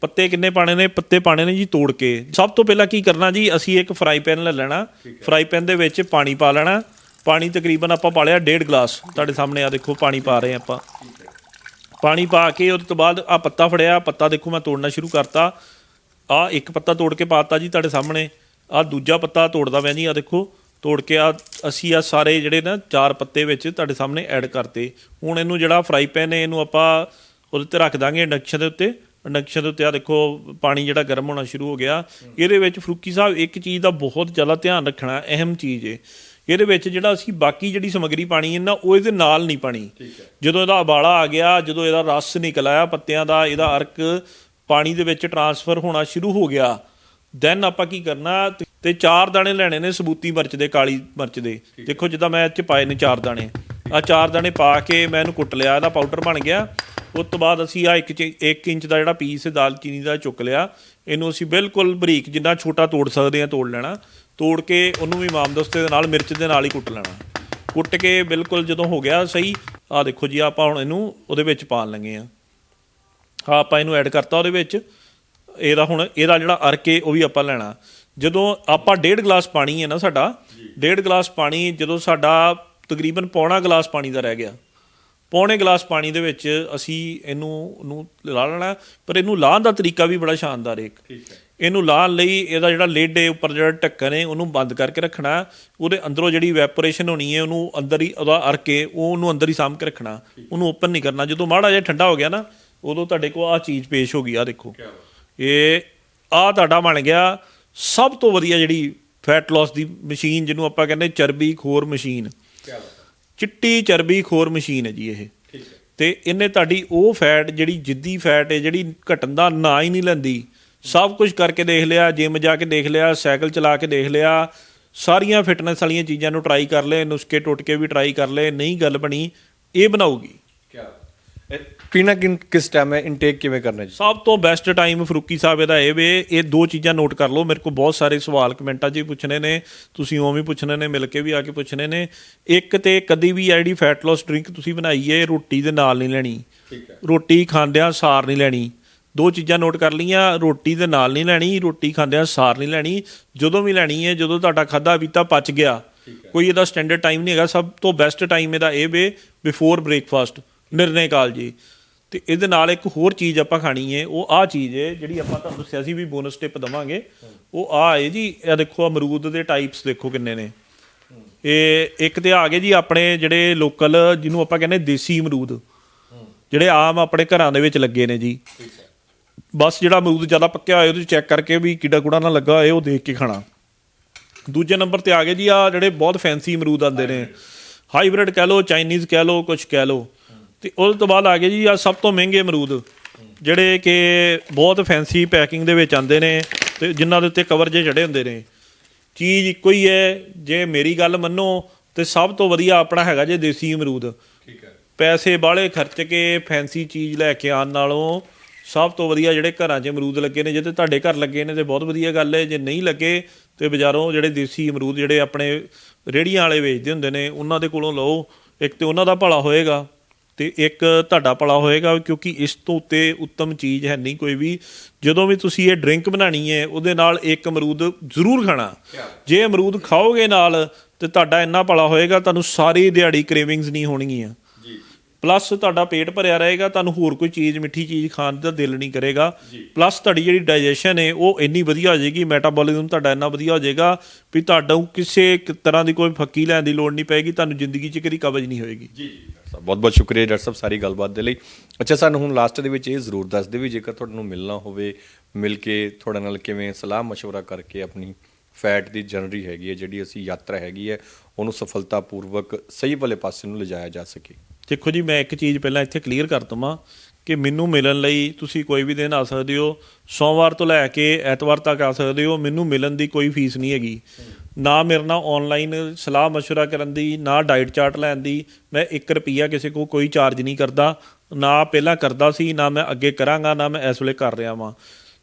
ਪੱਤੇ ਕਿੰਨੇ ਪਾਣੇ ਨੇ? ਪੱਤੇ ਪਾਣੇ ਨੇ ਜੀ ਤੋੜ ਕੇ। ਸਭ ਤੋਂ ਪਹਿਲਾਂ ਕੀ ਕਰਨਾ ਜੀ ਅਸੀਂ ਇੱਕ ਫਰਾਈ ਪੈਨ ਲੈ ਲੈਣਾ। ਫਰਾਈ ਪੈਨ ਦੇ ਵਿੱਚ ਪਾਣੀ ਪਾ ਲੈਣਾ। ਪਾਣੀ ਤਕਰੀਬਨ ਆਪਾਂ ਪਾ ਲਿਆ 1.5 ਗਲਾਸ। ਤੁਹਾਡੇ ਸਾਹਮਣੇ ਆ ਦੇਖੋ ਪਾਣੀ ਪਾ ਰਹੇ ਆਪਾਂ। ਪਾਣੀ ਪਾ ਕੇ ਉਹਦੇ ਤੋਂ ਬਾਅਦ ਆ ਪੱਤਾ ਫੜਿਆ ਪੱਤਾ ਦੇਖੋ ਮੈਂ ਤੋੜਨਾ ਸ਼ੁਰੂ ਕਰਤਾ। ਆ ਇੱਕ ਪੱਤਾ ਤੋੜ ਕੇ ਪਾਤਾ ਜੀ ਤੁਹਾਡੇ ਸਾਹਮਣੇ। ਆ ਦੂਜਾ ਪੱਤਾ ਤੋੜਦਾ ਮੈਂ ਜੀ ਆ ਦੇਖੋ ਤੋੜ ਕੇ ਆ ਅਸੀਂ ਆ ਸਾਰੇ ਜਿਹੜੇ ਨਾ ਚਾਰ ਪੱਤੇ ਵਿੱਚ ਤੁਹਾਡੇ ਸਾਹਮਣੇ ਐਡ ਕਰਤੇ। ਹੁਣ ਇਹਨੂੰ ਜਿਹੜਾ ਫਰਾਈ ਪੈਨ ਹੈ ਇਹਨੂੰ ਆਪਾਂ ਉਹਦੇ ਤੇ ਰੱਖ ਦਾਂਗੇ ਇੰਡਕਸ਼ਨ ਦੇ ਉੱਤੇ। ਇੰਡਕਸ਼ਨ ਦੇ ਉੱਤੇ ਆ ਦੇਖੋ ਪਾਣੀ ਜਿਹੜਾ ਗਰਮ ਹੋਣਾ ਸ਼ੁਰੂ ਹੋ ਗਿਆ। ਇਹਦੇ ਵਿੱਚ ਫਰੂਕੀ ਸਾਹਿਬ ਇੱਕ ਚੀਜ਼ ਦਾ ਬਹੁਤ ਜ਼ਿਆਦਾ ਧਿਆਨ ਰੱਖਣਾ ਅਹਿਮ ਚੀਜ਼ ਹੈ ਇਹਦੇ ਵਿੱਚ ਜਿਹੜਾ ਅਸੀਂ ਬਾਕੀ ਜਿਹੜੀ ਸਮੱਗਰੀ ਪਾਣੀ ਹੈ ਨਾ ਉਹ ਇਹਦੇ ਨਾਲ ਨਹੀਂ ਪਾਣੀ। ਜਦੋਂ ਇਹਦਾ ਉਬਾਲਾ ਆ ਗਿਆ ਜਦੋਂ ਇਹਦਾ ਰਸ ਨਿਕਲ ਆਇਆ ਪੱਤਿਆਂ ਦਾ ਇਹਦਾ ਅਰਕ ਪਾਣੀ ਦੇ ਵਿੱਚ ਟਰਾਂਸਫਰ ਹੋਣਾ ਸ਼ੁਰੂ ਹੋ ਗਿਆ ਦੈਨ ਆਪਾਂ ਕੀ ਕਰਨਾ ਤੇ- ਚਾਰ ਦਾਣੇ ਲੈਣੇ ਨੇ ਸਬੂਤੀ ਮਿਰਚ ਦੇ ਕਾਲੀ ਮਿਰਚ ਦੇ। ਦੇਖੋ ਜਿੱਦਾਂ ਮੈਂ 'ਚ ਪਾਏ ਨੇ ਚਾਰ ਦਾਣੇ। ਆ ਚਾਰ ਦਾਣੇ ਪਾ ਕੇ ਮੈਂ ਇਹਨੂੰ ਕੁੱਟ ਲਿਆ ਇਹਦਾ ਪਾਊਡਰ ਬਣ ਗਿਆ। ਉਸ ਤੋਂ ਬਾਅਦ ਅਸੀਂ ਆ 1 1 ਇੰਚ ਦਾ ਜਿਹੜਾ ਪੀਸ ਦਾਲਚੀਨੀ ਦਾ ਚੁੱਕ ਲਿਆ ਇਹਨੂੰ ਅਸੀਂ ਬਿਲਕੁਲ ਬਰੀਕ ਜਿੰਨਾ ਛੋਟਾ ਤੋੜ ਸਕਦੇ ਆ ਤੋੜ ਲੈਣਾ ਤੋੜ ਕੇ ਉਹਨੂੰ ਵੀ ਮਾਮਦਸਤੇ ਦੇ ਨਾਲ ਮਿਰਚ ਦੇ ਨਾਲ ਹੀ ਕੁੱਟ ਲੈਣਾ। ਕੁੱਟ ਕੇ ਬਿਲਕੁਲ ਜਦੋਂ ਹੋ ਗਿਆ ਸਹੀ ਆ ਦੇਖੋ ਜੀ ਆਪਾਂ ਹੁਣ ਇਹਨੂੰ ਉਹਦੇ ਵਿੱਚ ਪਾਣ ਲੱਗੇ ਆ ਹਾਂ ਆਪਾਂ ਇਹਨੂੰ ਐਡ ਕਰਤਾ ਉਹਦੇ ਵਿੱਚ। ਇਹਦਾ ਹੁਣ ਇਹਦਾ ਜਿਹੜਾ ਅਰਕ ਉਹ ਵੀ ਆਪਾਂ ਲੈਣਾ। ਜਦੋਂ ਆਪਾਂ ਡੇਢ ਗਲਾਸ ਪਾਣੀ ਹੈ ਨਾ ਸਾਡਾ ਡੇਢ ਗਲਾਸ ਪਾਣੀ ਜਦੋਂ ਸਾਡਾ ਤਕਰੀਬਨ ਪੌਣਾ ਗਲਾਸ ਪਾਣੀ ਦਾ ਰਹਿ ਗਿਆ। ਪੌਣੇ ਗਲਾਸ ਪਾਣੀ ਦੇ ਵਿੱਚ ਅਸੀਂ ਇਹਨੂੰ ਨੂੰ ਲਾ ਲੈਣਾ ਪਰ ਇਹਨੂੰ ਲਾਹਣ ਦਾ ਤਰੀਕਾ ਵੀ ਬੜਾ ਸ਼ਾਨਦਾਰ ਹੈ ਇੱਕ। ਇਹਨੂੰ ਲਾਹਣ ਲਈ ਇਹਦਾ ਜਿਹੜਾ ਲਿਡ ਹੈ ਉੱਪਰ ਜਿਹੜਾ ਢੱਕਣ ਹੈ ਉਹਨੂੰ ਬੰਦ ਕਰਕੇ ਰੱਖਣਾ ਉਹਦੇ ਅੰਦਰੋਂ ਜਿਹੜੀ ਵੈਪੋਰੇਸ਼ਨ ਹੋਣੀ ਹੈ ਉਹਨੂੰ ਅੰਦਰ ਹੀ ਉਹਦਾ ਅਰਕ ਹੈ ਉਹ ਉਹਨੂੰ ਅੰਦਰ ਹੀ ਸਾਂਭ ਕੇ ਰੱਖਣਾ ਉਹਨੂੰ ਓਪਨ ਨਹੀਂ ਕਰਨਾ। ਜਦੋਂ ਮਾੜਾ ਜਿਹਾ ਠੰਡਾ ਹੋ ਗਿਆ ਨਾ ਉਦੋਂ ਤੁਹਾਡੇ ਕੋਲ ਆ ਚੀਜ਼ ਪੇਸ਼ ਹੋ ਗਈ ਆ ਦੇਖੋ। ਇਹ ਆ ਤੁਹਾਡਾ ਬਣ ਗਿਆ ਸਭ ਤੋਂ ਵਧੀਆ ਜਿਹੜੀ ਫੈਟ ਲਾਸ ਦੀ ਮਸ਼ੀਨ ਜਿਹਨੂੰ ਆਪਾਂ ਕਹਿੰਦੇ ਚਰਬੀ ਖੋਰ ਮਸ਼ੀਨ। ਚਿੱਟੀ ਚਰਬੀ ਖੋਰ ਮਸ਼ੀਨ ਹੈ ਜੀ ਇਹ। ਤੇ ਇਹਨੇ ਤੁਹਾਡੀ ਉਹ ਫੈਟ ਜਿਹੜੀ ਜਿੱਦੀ ਫੈਟ ਹੈ ਜਿਹੜੀ ਘਟਣ ਦਾ ਨਾਂ ਹੀ ਨਹੀਂ ਲੈਂਦੀ। ਸਭ ਕੁਝ ਕਰਕੇ ਦੇਖ ਲਿਆ ਜਿਮ ਜਾ ਕੇ ਦੇਖ ਲਿਆ ਸਾਈਕਲ ਚਲਾ ਕੇ ਦੇਖ ਲਿਆ। ਸਾਰੀਆਂ ਫਿਟਨੈਸ ਵਾਲੀਆਂ ਚੀਜ਼ਾਂ ਨੂੰ ਟਰਾਈ ਕਰ ਲਏ ਨੁਸਖੇ ਟੋਟਕੇ ਵੀ ਟਰਾਈ ਕਰ ਲਏ ਨਹੀਂ ਗੱਲ ਬਣੀ ਇਹ ਬਣਾਉਗੀ ਪੀਣਾ ਕਿਸ ਟਾਈਮ ਹੈ ਇਨਟੇਕ ਕਿਵੇਂ ਕਰਨਾ ਜੀ? ਸਭ ਤੋਂ ਬੈਸਟ ਟਾਈਮ ਫਰੂਕੀ ਸਾਹਿਬ ਇਹਦਾ ਇਹ ਵੇ ਇਹ ਦੋ ਚੀਜ਼ਾਂ ਨੋਟ ਕਰ ਲਓ। ਮੇਰੇ ਕੋਲ ਬਹੁਤ ਸਾਰੇ ਸਵਾਲ ਕਮੈਂਟਾਂ 'ਚ ਵੀ ਪੁੱਛਣੇ ਨੇ ਤੁਸੀਂ ਉਵੇਂ ਵੀ ਪੁੱਛਣੇ ਨੇ ਮਿਲ ਕੇ ਵੀ ਆ ਕੇ ਪੁੱਛਣੇ ਨੇ। ਇੱਕ ਤੇ ਕਦੀ ਵੀ ਜਿਹੜੀ ਫੈਟ ਲਾਸ ਡਰਿੰਕ ਤੁਸੀਂ ਬਣਾਈ ਹੈ ਰੋਟੀ ਦੇ ਨਾਲ ਨਹੀਂ ਲੈਣੀ। ਠੀਕ ਹੈ। ਰੋਟੀ ਖਾਂਦਿਆਂ ਸਾਰ ਨਹੀਂ ਲੈਣੀ। ਦੋ ਚੀਜ਼ਾਂ ਨੋਟ ਕਰ ਲਈਆਂ ਰੋਟੀ ਦੇ ਨਾਲ ਨਹੀਂ ਲੈਣੀ ਰੋਟੀ ਖਾਂਦਿਆਂ ਸਾਰ ਨਹੀਂ ਲੈਣੀ। ਜਦੋਂ ਵੀ ਲੈਣੀ ਹੈ ਜਦੋਂ ਤੁਹਾਡਾ ਖਾਦਾ ਪੀਤਾ ਪਚ ਗਿਆ। ਕੋਈ ਇਹਦਾ ਸਟੈਂਡਰਡ ਟਾਈਮ ਨਹੀਂ ਹੈਗਾ। ਸਭ ਤੋਂ ਬੈਸਟ ਟਾਈਮ ਇਹਦਾ ਇਹ ਵੇ ਬਿਫੋਰ ਬ੍ਰੇਕਫਾਸਟ ਨਿਰਣੇ ਕਾਲ ਜੀ। ਤੇ ਇਹਦੇ ਨਾਲ ਇੱਕ ਹੋਰ ਚੀਜ਼ ਆਪਾਂ ਖਾਣੀ ਹੈ ਉਹ ਆਹ ਚੀਜ਼ ਹੈ ਜਿਹੜੀ ਆਪਾਂ ਤੁਹਾਨੂੰ ਦੱਸਿਆ ਸੀ ਵੀ ਬੋਨਸ ਟਿਪ ਦਵਾਂਗੇ। ਉਹ ਆ ਹੈ ਜੀ ਇਹ ਦੇਖੋ ਅਮਰੂਦ ਦੇ ਟਾਈਪਸ ਦੇਖੋ ਕਿੰਨੇ ਨੇ। ਇਹ ਇੱਕ ਤੇ ਆ ਗਏ ਜੀ ਆਪਣੇ ਜਿਹੜੇ ਲੋਕਲ ਜਿਹਨੂੰ ਆਪਾਂ ਕਹਿੰਦੇ ਦੇਸੀ ਅਮਰੂਦ। ਜਿਹੜੇ ਆਮ ਆਪਣੇ ਘਰਾਂ ਦੇ ਵਿੱਚ ਲੱਗੇ ਨੇ ਜੀ। ਬਸ ਜਿਹੜਾ ਅਮਰੂਦ ਜ਼ਿਆਦਾ ਪੱਕਿਆ ਹੋਇਆ ਉਹਦੇ ਚੈੱਕ ਕਰਕੇ ਵੀ ਕੀੜਾ ਕੂੜਾ ਨਾ ਲੱਗਾ ਹੋਏ ਉਹ ਦੇਖ ਕੇ ਖਾਣਾ। ਦੂਜੇ ਨੰਬਰ ਤੇ ਆ ਗਏ ਜੀ ਆ ਜਿਹੜੇ ਬਹੁਤ ਫੈਂਸੀ ਅਮਰੂਦ ਆਉਂਦੇ ਨੇ। ਹਾਈਬ੍ਰਿਡ ਕਹਿ ਲਓ ਚਾਈਨੀਜ਼ ਕਹਿ ਲਓ ਕੁਝ ਕਹਿ ਲਓ। ਤੇ ਉਹਦੇ ਤੋਂ ਬਾਅਦ ਆ ਗਏ ਜੀ ਆ ਸਭ ਤੋਂ ਮਹਿੰਗੇ ਅਮਰੂਦ ਜਿਹੜੇ ਕਿ ਬਹੁਤ ਫੈਂਸੀ ਪੈਕਿੰਗ ਦੇ ਵਿੱਚ ਆਉਂਦੇ ਨੇ ਤੇ ਜਿਨ੍ਹਾਂ ਦੇ ਉੱਤੇ ਕਵਰ ਜੇ ਚੜੇ ਹੁੰਦੇ ਨੇ। ਚੀਜ਼ ਇੱਕੋ ਹੀ ਹੈ ਜੇ ਮੇਰੀ ਗੱਲ ਮੰਨੋ ਤੇ ਸਭ ਤੋਂ ਵਧੀਆ ਆਪਣਾ ਹੈਗਾ ਜੇ ਦੇਸੀ ਅਮਰੂਦ। ਠੀਕ ਹੈ। ਪੈਸੇ ਬਾਹਲੇ ਖਰਚ ਕੇ ਫੈਂਸੀ ਚੀਜ਼ ਲੈ ਕੇ ਆਉਣ ਨਾਲੋਂ ਸਭ ਤੋਂ ਵਧੀਆ ਜਿਹੜੇ ਘਰਾਂ 'ਚ ਅਮਰੂਦ ਲੱਗੇ ਨੇ ਜੇ ਤੇ ਤੁਹਾਡੇ ਘਰ ਲੱਗੇ ਨੇ ਤੇ ਬਹੁਤ ਵਧੀਆ ਗੱਲ ਹੈ ਜੇ ਨਹੀਂ ਲੱਗੇ ਤੇ ਬਾਜ਼ਾਰੋਂ ਜਿਹੜੇ ਦੇਸੀ ਅਮਰੂਦ ਜਿਹੜੇ ਆਪਣੇ ਰੇੜੀਆਂ ਵਾਲੇ ਵੇਚਦੇ ਹੁੰਦੇ ਨੇ ਉਹਨਾਂ ਦੇ ਕੋਲੋਂ ਲਓ ਇੱਕ ਤੇ ਉਹਨਾਂ ਦਾ ਭਲਾ ਹੋਏਗਾ। ਤੇ ਇੱਕ ਤੁਹਾਡਾ ਭਲਾ ਹੋਏਗਾ ਕਿਉਂਕਿ ਇਸ ਤੋਂ ਉੱਤੇ ਉੱਤਮ ਚੀਜ਼ ਹੈ ਨਹੀਂ ਕੋਈ ਵੀ। ਜਦੋਂ ਵੀ ਤੁਸੀਂ ਇਹ ਡਰਿੰਕ ਬਣਾਣੀ ਹੈ ਉਹਦੇ ਨਾਲ ਇੱਕ ਅਮਰੂਦ ਜ਼ਰੂਰ ਖਾਣਾ। ਜੇ ਅਮਰੂਦ ਖਾਓਗੇ ਨਾਲ ਤੇ ਤੁਹਾਡਾ ਇੰਨਾ ਭਲਾ ਹੋਏਗਾ ਤੁਹਾਨੂੰ ਸਾਰੀ ਦਿਹਾੜੀ ਕ੍ਰੇਵਿੰਗਸ ਨਹੀਂ ਹੋਣਗੀਆਂ। ਜੀ। ਪਲੱਸ ਤੁਹਾਡਾ ਪੇਟ ਭਰਿਆ ਰਹੇਗਾ ਤੁਹਾਨੂੰ ਹੋਰ ਕੋਈ ਚੀਜ਼ ਮਿੱਠੀ ਚੀਜ਼ ਖਾਣ ਦਾ ਦਿਲ ਨਹੀਂ ਕਰੇਗਾ। ਪਲੱਸ ਤੁਹਾਡੀ ਜਿਹੜੀ ਡਾਈਜੈਸ਼ਨ ਹੈ ਉਹ ਇੰਨੀ ਵਧੀਆ ਹੋ ਜਾਏਗੀ ਮੈਟਾਬੋਲਿਜ਼ਮ ਤੁਹਾਡਾ ਇੰਨਾ ਵਧੀਆ ਹੋ ਜਾਏਗਾ ਵੀ ਤੁਹਾਨੂੰ ਕਿਸੇ ਤਰ੍ਹਾਂ ਦੀ ਕੋਈ ਫੱਕੀ ਲੈਣ ਦੀ ਲੋੜ ਨਹੀਂ ਪਏਗੀ ਤੁਹਾਨੂੰ ਜ਼ਿੰਦਗੀ 'ਚ ਕਦੀ ਕਬਜ਼ ਨਹੀਂ ਹੋਏਗੀ। ਜੀ। ਬਹੁਤ ਬਹੁਤ ਸ਼ੁਕਰੀਆ ਡਾਕਟਰ ਸਾਹਿਬ ਸਾਰੀ ਗੱਲਬਾਤ ਦੇ ਲਈ ਅੱਛਾ ਸਾਨੂੰ ਹੁਣ ਲਾਸਟ ਦੇ ਵਿੱਚ ਇਹ ਜ਼ਰੂਰ ਦੱਸ ਦਿਓ ਵੀ ਜੇਕਰ ਤੁਹਾਨੂੰ ਮਿਲਣਾ ਹੋਵੇ ਮਿਲ ਕੇ ਤੁਹਾਡੇ ਨਾਲ ਕਿਵੇਂ ਸਲਾਹ مشورہ ਕਰਕੇ ਆਪਣੀ ਫੈਟ ਦੀ ਜਰਨੀ ਹੈਗੀ ਹੈ ਜਿਹੜੀ ਅਸੀਂ ਯਾਤਰਾ ਹੈਗੀ ਹੈ ਉਹਨੂੰ ਸਫਲਤਾਪੂਰਵਕ ਸਹੀ ਵਾਲੇ ਪਾਸੇ ਨੂੰ ਲਿਜਾਇਆ ਜਾ ਸਕੇ ਦੇਖੋ ਜੀ ਮੈਂ ਇੱਕ ਚੀਜ਼ ਪਹਿਲਾਂ ਇੱਥੇ ਕਲੀਅਰ ਕਰ ਦਵਾਂ ਕਿ ਮੈਨੂੰ ਮਿਲਣ ਲਈ ਤੁਸੀਂ ਕੋਈ ਵੀ ਦਿਨ ਆ ਸਕਦੇ ਹੋ ਸੋਮਵਾਰ ਤੋਂ ਲੈ ਕੇ ਐਤਵਾਰ ਤੱਕ ਆ ਸਕਦੇ ਹੋ ਮੈਨੂੰ ਮਿਲਣ ਦੀ ਕੋਈ ਫੀਸ ਨਹੀਂ ਹੈਗੀ ਨਾ ਮੇਰੇ ਨਾਲ ਆਨਲਾਈਨ ਸਲਾਹ مشورہ ਕਰਨ ਦੀ ਨਾ ਡਾਈਟ ਚਾਰਟ ਲੈਣ ਦੀ ਮੈਂ 1 ਰੁਪਿਆ ਕਿਸੇ ਕੋ ਕੋਈ ਚਾਰਜ ਨਹੀਂ ਕਰਦਾ ਨਾ ਪਹਿਲਾਂ ਕਰਦਾ ਸੀ ਨਾ ਮੈਂ ਅੱਗੇ ਕਰਾਂਗਾ ਨਾ ਮੈਂ ਇਸ ਵੇਲੇ ਕਰ ਰਿਹਾ ਵਾਂ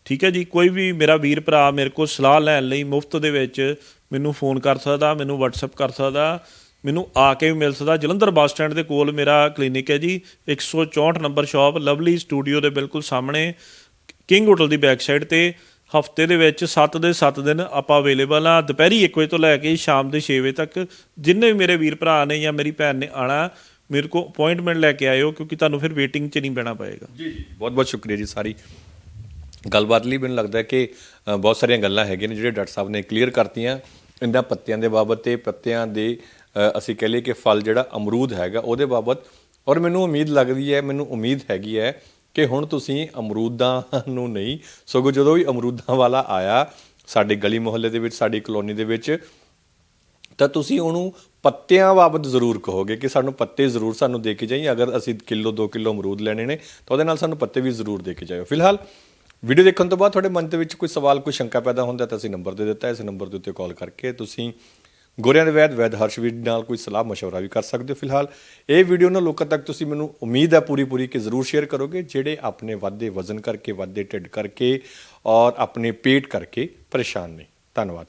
ਠੀਕ ਹੈ ਜੀ ਕੋਈ ਵੀ ਮੇਰਾ ਵੀਰ ਭਰਾ ਮੇਰੇ ਕੋਲ ਸਲਾਹ ਲੈਣ ਲਈ ਮੁਫਤ ਦੇ ਵਿੱਚ ਮੈਨੂੰ ਫੋਨ ਕਰ ਸਕਦਾ ਮੈਨੂੰ WhatsApp ਕਰ ਸਕਦਾ ਮੈਨੂੰ ਆ ਕੇ ਵੀ ਮਿਲ ਸਕਦਾ ਜਲੰਧਰ ਬੱਸ ਸਟੈਂਡ ਦੇ ਕੋਲ ਮੇਰਾ ਕਲੀਨਿਕ ਹੈ ਜੀ 164 ਨੰਬਰ ਸ਼ਾਪ ਲਵਲੀ ਸਟੂਡੀਓ ਦੇ ਬਿਲਕੁਲ ਸਾਹਮਣੇ ਕਿੰਗ ਹੋਟਲ ਦੀ ਬੈਕ ਸਾਈਡ ਤੇ ਹਫ਼ਤੇ ਦੇ ਵਿੱਚ 7 ਦੇ 7 ਦਿਨ ਆਪਾਂ ਅਵੇਲੇਬਲ ਆ ਦੁਪਹਿਰੀ 1 ਵਜੇ ਤੋਂ ਲੈ ਕੇ ਸ਼ਾਮ ਦੇ 6 ਵਜੇ ਤੱਕ ਜਿੰਨੇ ਵੀ ਮੇਰੇ ਵੀਰ ਭਰਾ ਨੇ ਜਾਂ ਮੇਰੀ ਭੈਣ ਨੇ ਆਣਾ ਮੇਰੇ ਕੋਲ ਅਪਾਇੰਟਮੈਂਟ ਲੈ ਕੇ ਆਇਓ ਕਿਉਂਕਿ ਤੁਹਾਨੂੰ ਫਿਰ ਵੇਟਿੰਗ 'ਚ ਨਹੀਂ ਬਹਿਣਾ ਪਏਗਾ। ਜੀ ਜੀ। ਬਹੁਤ ਬਹੁਤ ਸ਼ੁਕਰੀਆ ਜੀ ਸਾਰੀ। ਗੱਲਬਾਤ ਲਈ ਮੈਨੂੰ ਲੱਗਦਾ ਕਿ ਬਹੁਤ ਸਾਰੀਆਂ ਗੱਲਾਂ ਹੈਗੀਆਂ ਨੇ ਜਿਹੜੇ ਡਾਕਟਰ ਸਾਹਿਬ ਨੇ ਕਲੀਅਰ ਕਰਤੀਆਂ। ਇਹਨਾਂ ਪੱਤਿਆਂ ਦੇ ਬਾਬਤ ਤੇ ਪੱਤਿਆਂ ਦੇ ਅਸੀਂ ਕਹ ਲਈਏ ਕਿ ਫਲ ਜਿਹੜਾ ਅਮਰੂਦ ਹੈਗਾ, ਉਹਦੇ ਬਾਬਤ। ਔਰ ਮੈਨੂੰ ਉਮੀਦ ਲੱਗਦੀ ਹੈ, ਮੈਨੂੰ ਉਮੀਦ ਹੈਗੀ ਹੈ ਕਿ ਹੁਣ ਤੁਸੀਂ ਅਮਰੂਦਾਂ ਨੂੰ ਨਹੀਂ, ਸਗੋਂ ਜਦੋਂ ਵੀ ਅਮਰੂਦਾਂ ਵਾਲਾ ਆਇਆ ਸਾਡੇ ਗਲੀ ਮੁਹੱਲੇ ਦੇ ਵਿੱਚ, ਸਾਡੀ ਕਲੋਨੀ ਦੇ ਵਿੱਚ, ਤਾਂ ਤੁਸੀਂ ਉਹਨੂੰ ਪੱਤਿਆਂ ਬਾਬਤ ਜ਼ਰੂਰ ਕਹੋਗੇ ਕਿ ਸਾਨੂੰ ਪੱਤੇ ਜ਼ਰੂਰ ਸਾਨੂੰ ਦੇ ਕੇ ਜਾਈਏ ਅਗਰ ਅਸੀਂ ਕਿਲੋ 2 ਕਿਲੋ ਅਮਰੂਦ ਲੈਣੇ ਨੇ, ਤਾਂ ਉਹਦੇ ਨਾਲ ਸਾਨੂੰ ਪੱਤੇ ਵੀ ਜ਼ਰੂਰ ਦੇ ਕੇ ਜਾਇਓ। ਫਿਲਹਾਲ ਵੀਡੀਓ ਦੇਖਣ ਤੋਂ ਬਾਅਦ ਤੁਹਾਡੇ ਮਨ ਦੇ ਵਿੱਚ ਕੋਈ ਸਵਾਲ, ਕੋਈ ਸ਼ੰਕਾ ਪੈਦਾ ਹੁੰਦਾ ਤਾਂ ਅਸੀਂ ਨੰਬਰ ਦੇ ਦਿੱਤਾ, ਇਸ ਨੰਬਰ ਦੇ ਉੱਤੇ ਕਾਲ ਕਰਕੇ ਤੁਸੀਂ ਗੋਰਿਆਂ ਦੇ ਵੈਦ ਵੈਦ ਹਰਸ਼ ਵੀਰ ਨਾਲ ਕੋਈ ਸਲਾਹ مشਵਰਾ ਵੀ ਕਰ ਸਕਦੇ ਹੋ ਫਿਲਹਾਲ। ਇਹ ਵੀਡੀਓ ਨੂੰ ਲੋਕਾਂ ਤੱਕ ਤੁਸੀਂ ਮੈਨੂੰ ਉਮੀਦ ਹੈ ਪੂਰੀ ਪੂਰੀ ਕਿ ਜ਼ਰੂਰ ਸ਼ੇਅਰ ਕਰੋਗੇ, ਜਿਹੜੇ ਆਪਣੇ ਵਾਧੇ ਵਜ਼ਨ ਕਰਕੇ, ਵਾਧੇ ਢਿੱਡ ਕਰਕੇ ਔਰ ਆਪਣੇ ਪੇਟ ਕਰਕੇ ਪਰੇਸ਼ਾਨ ਨੇ। ਧੰਨਵਾਦ।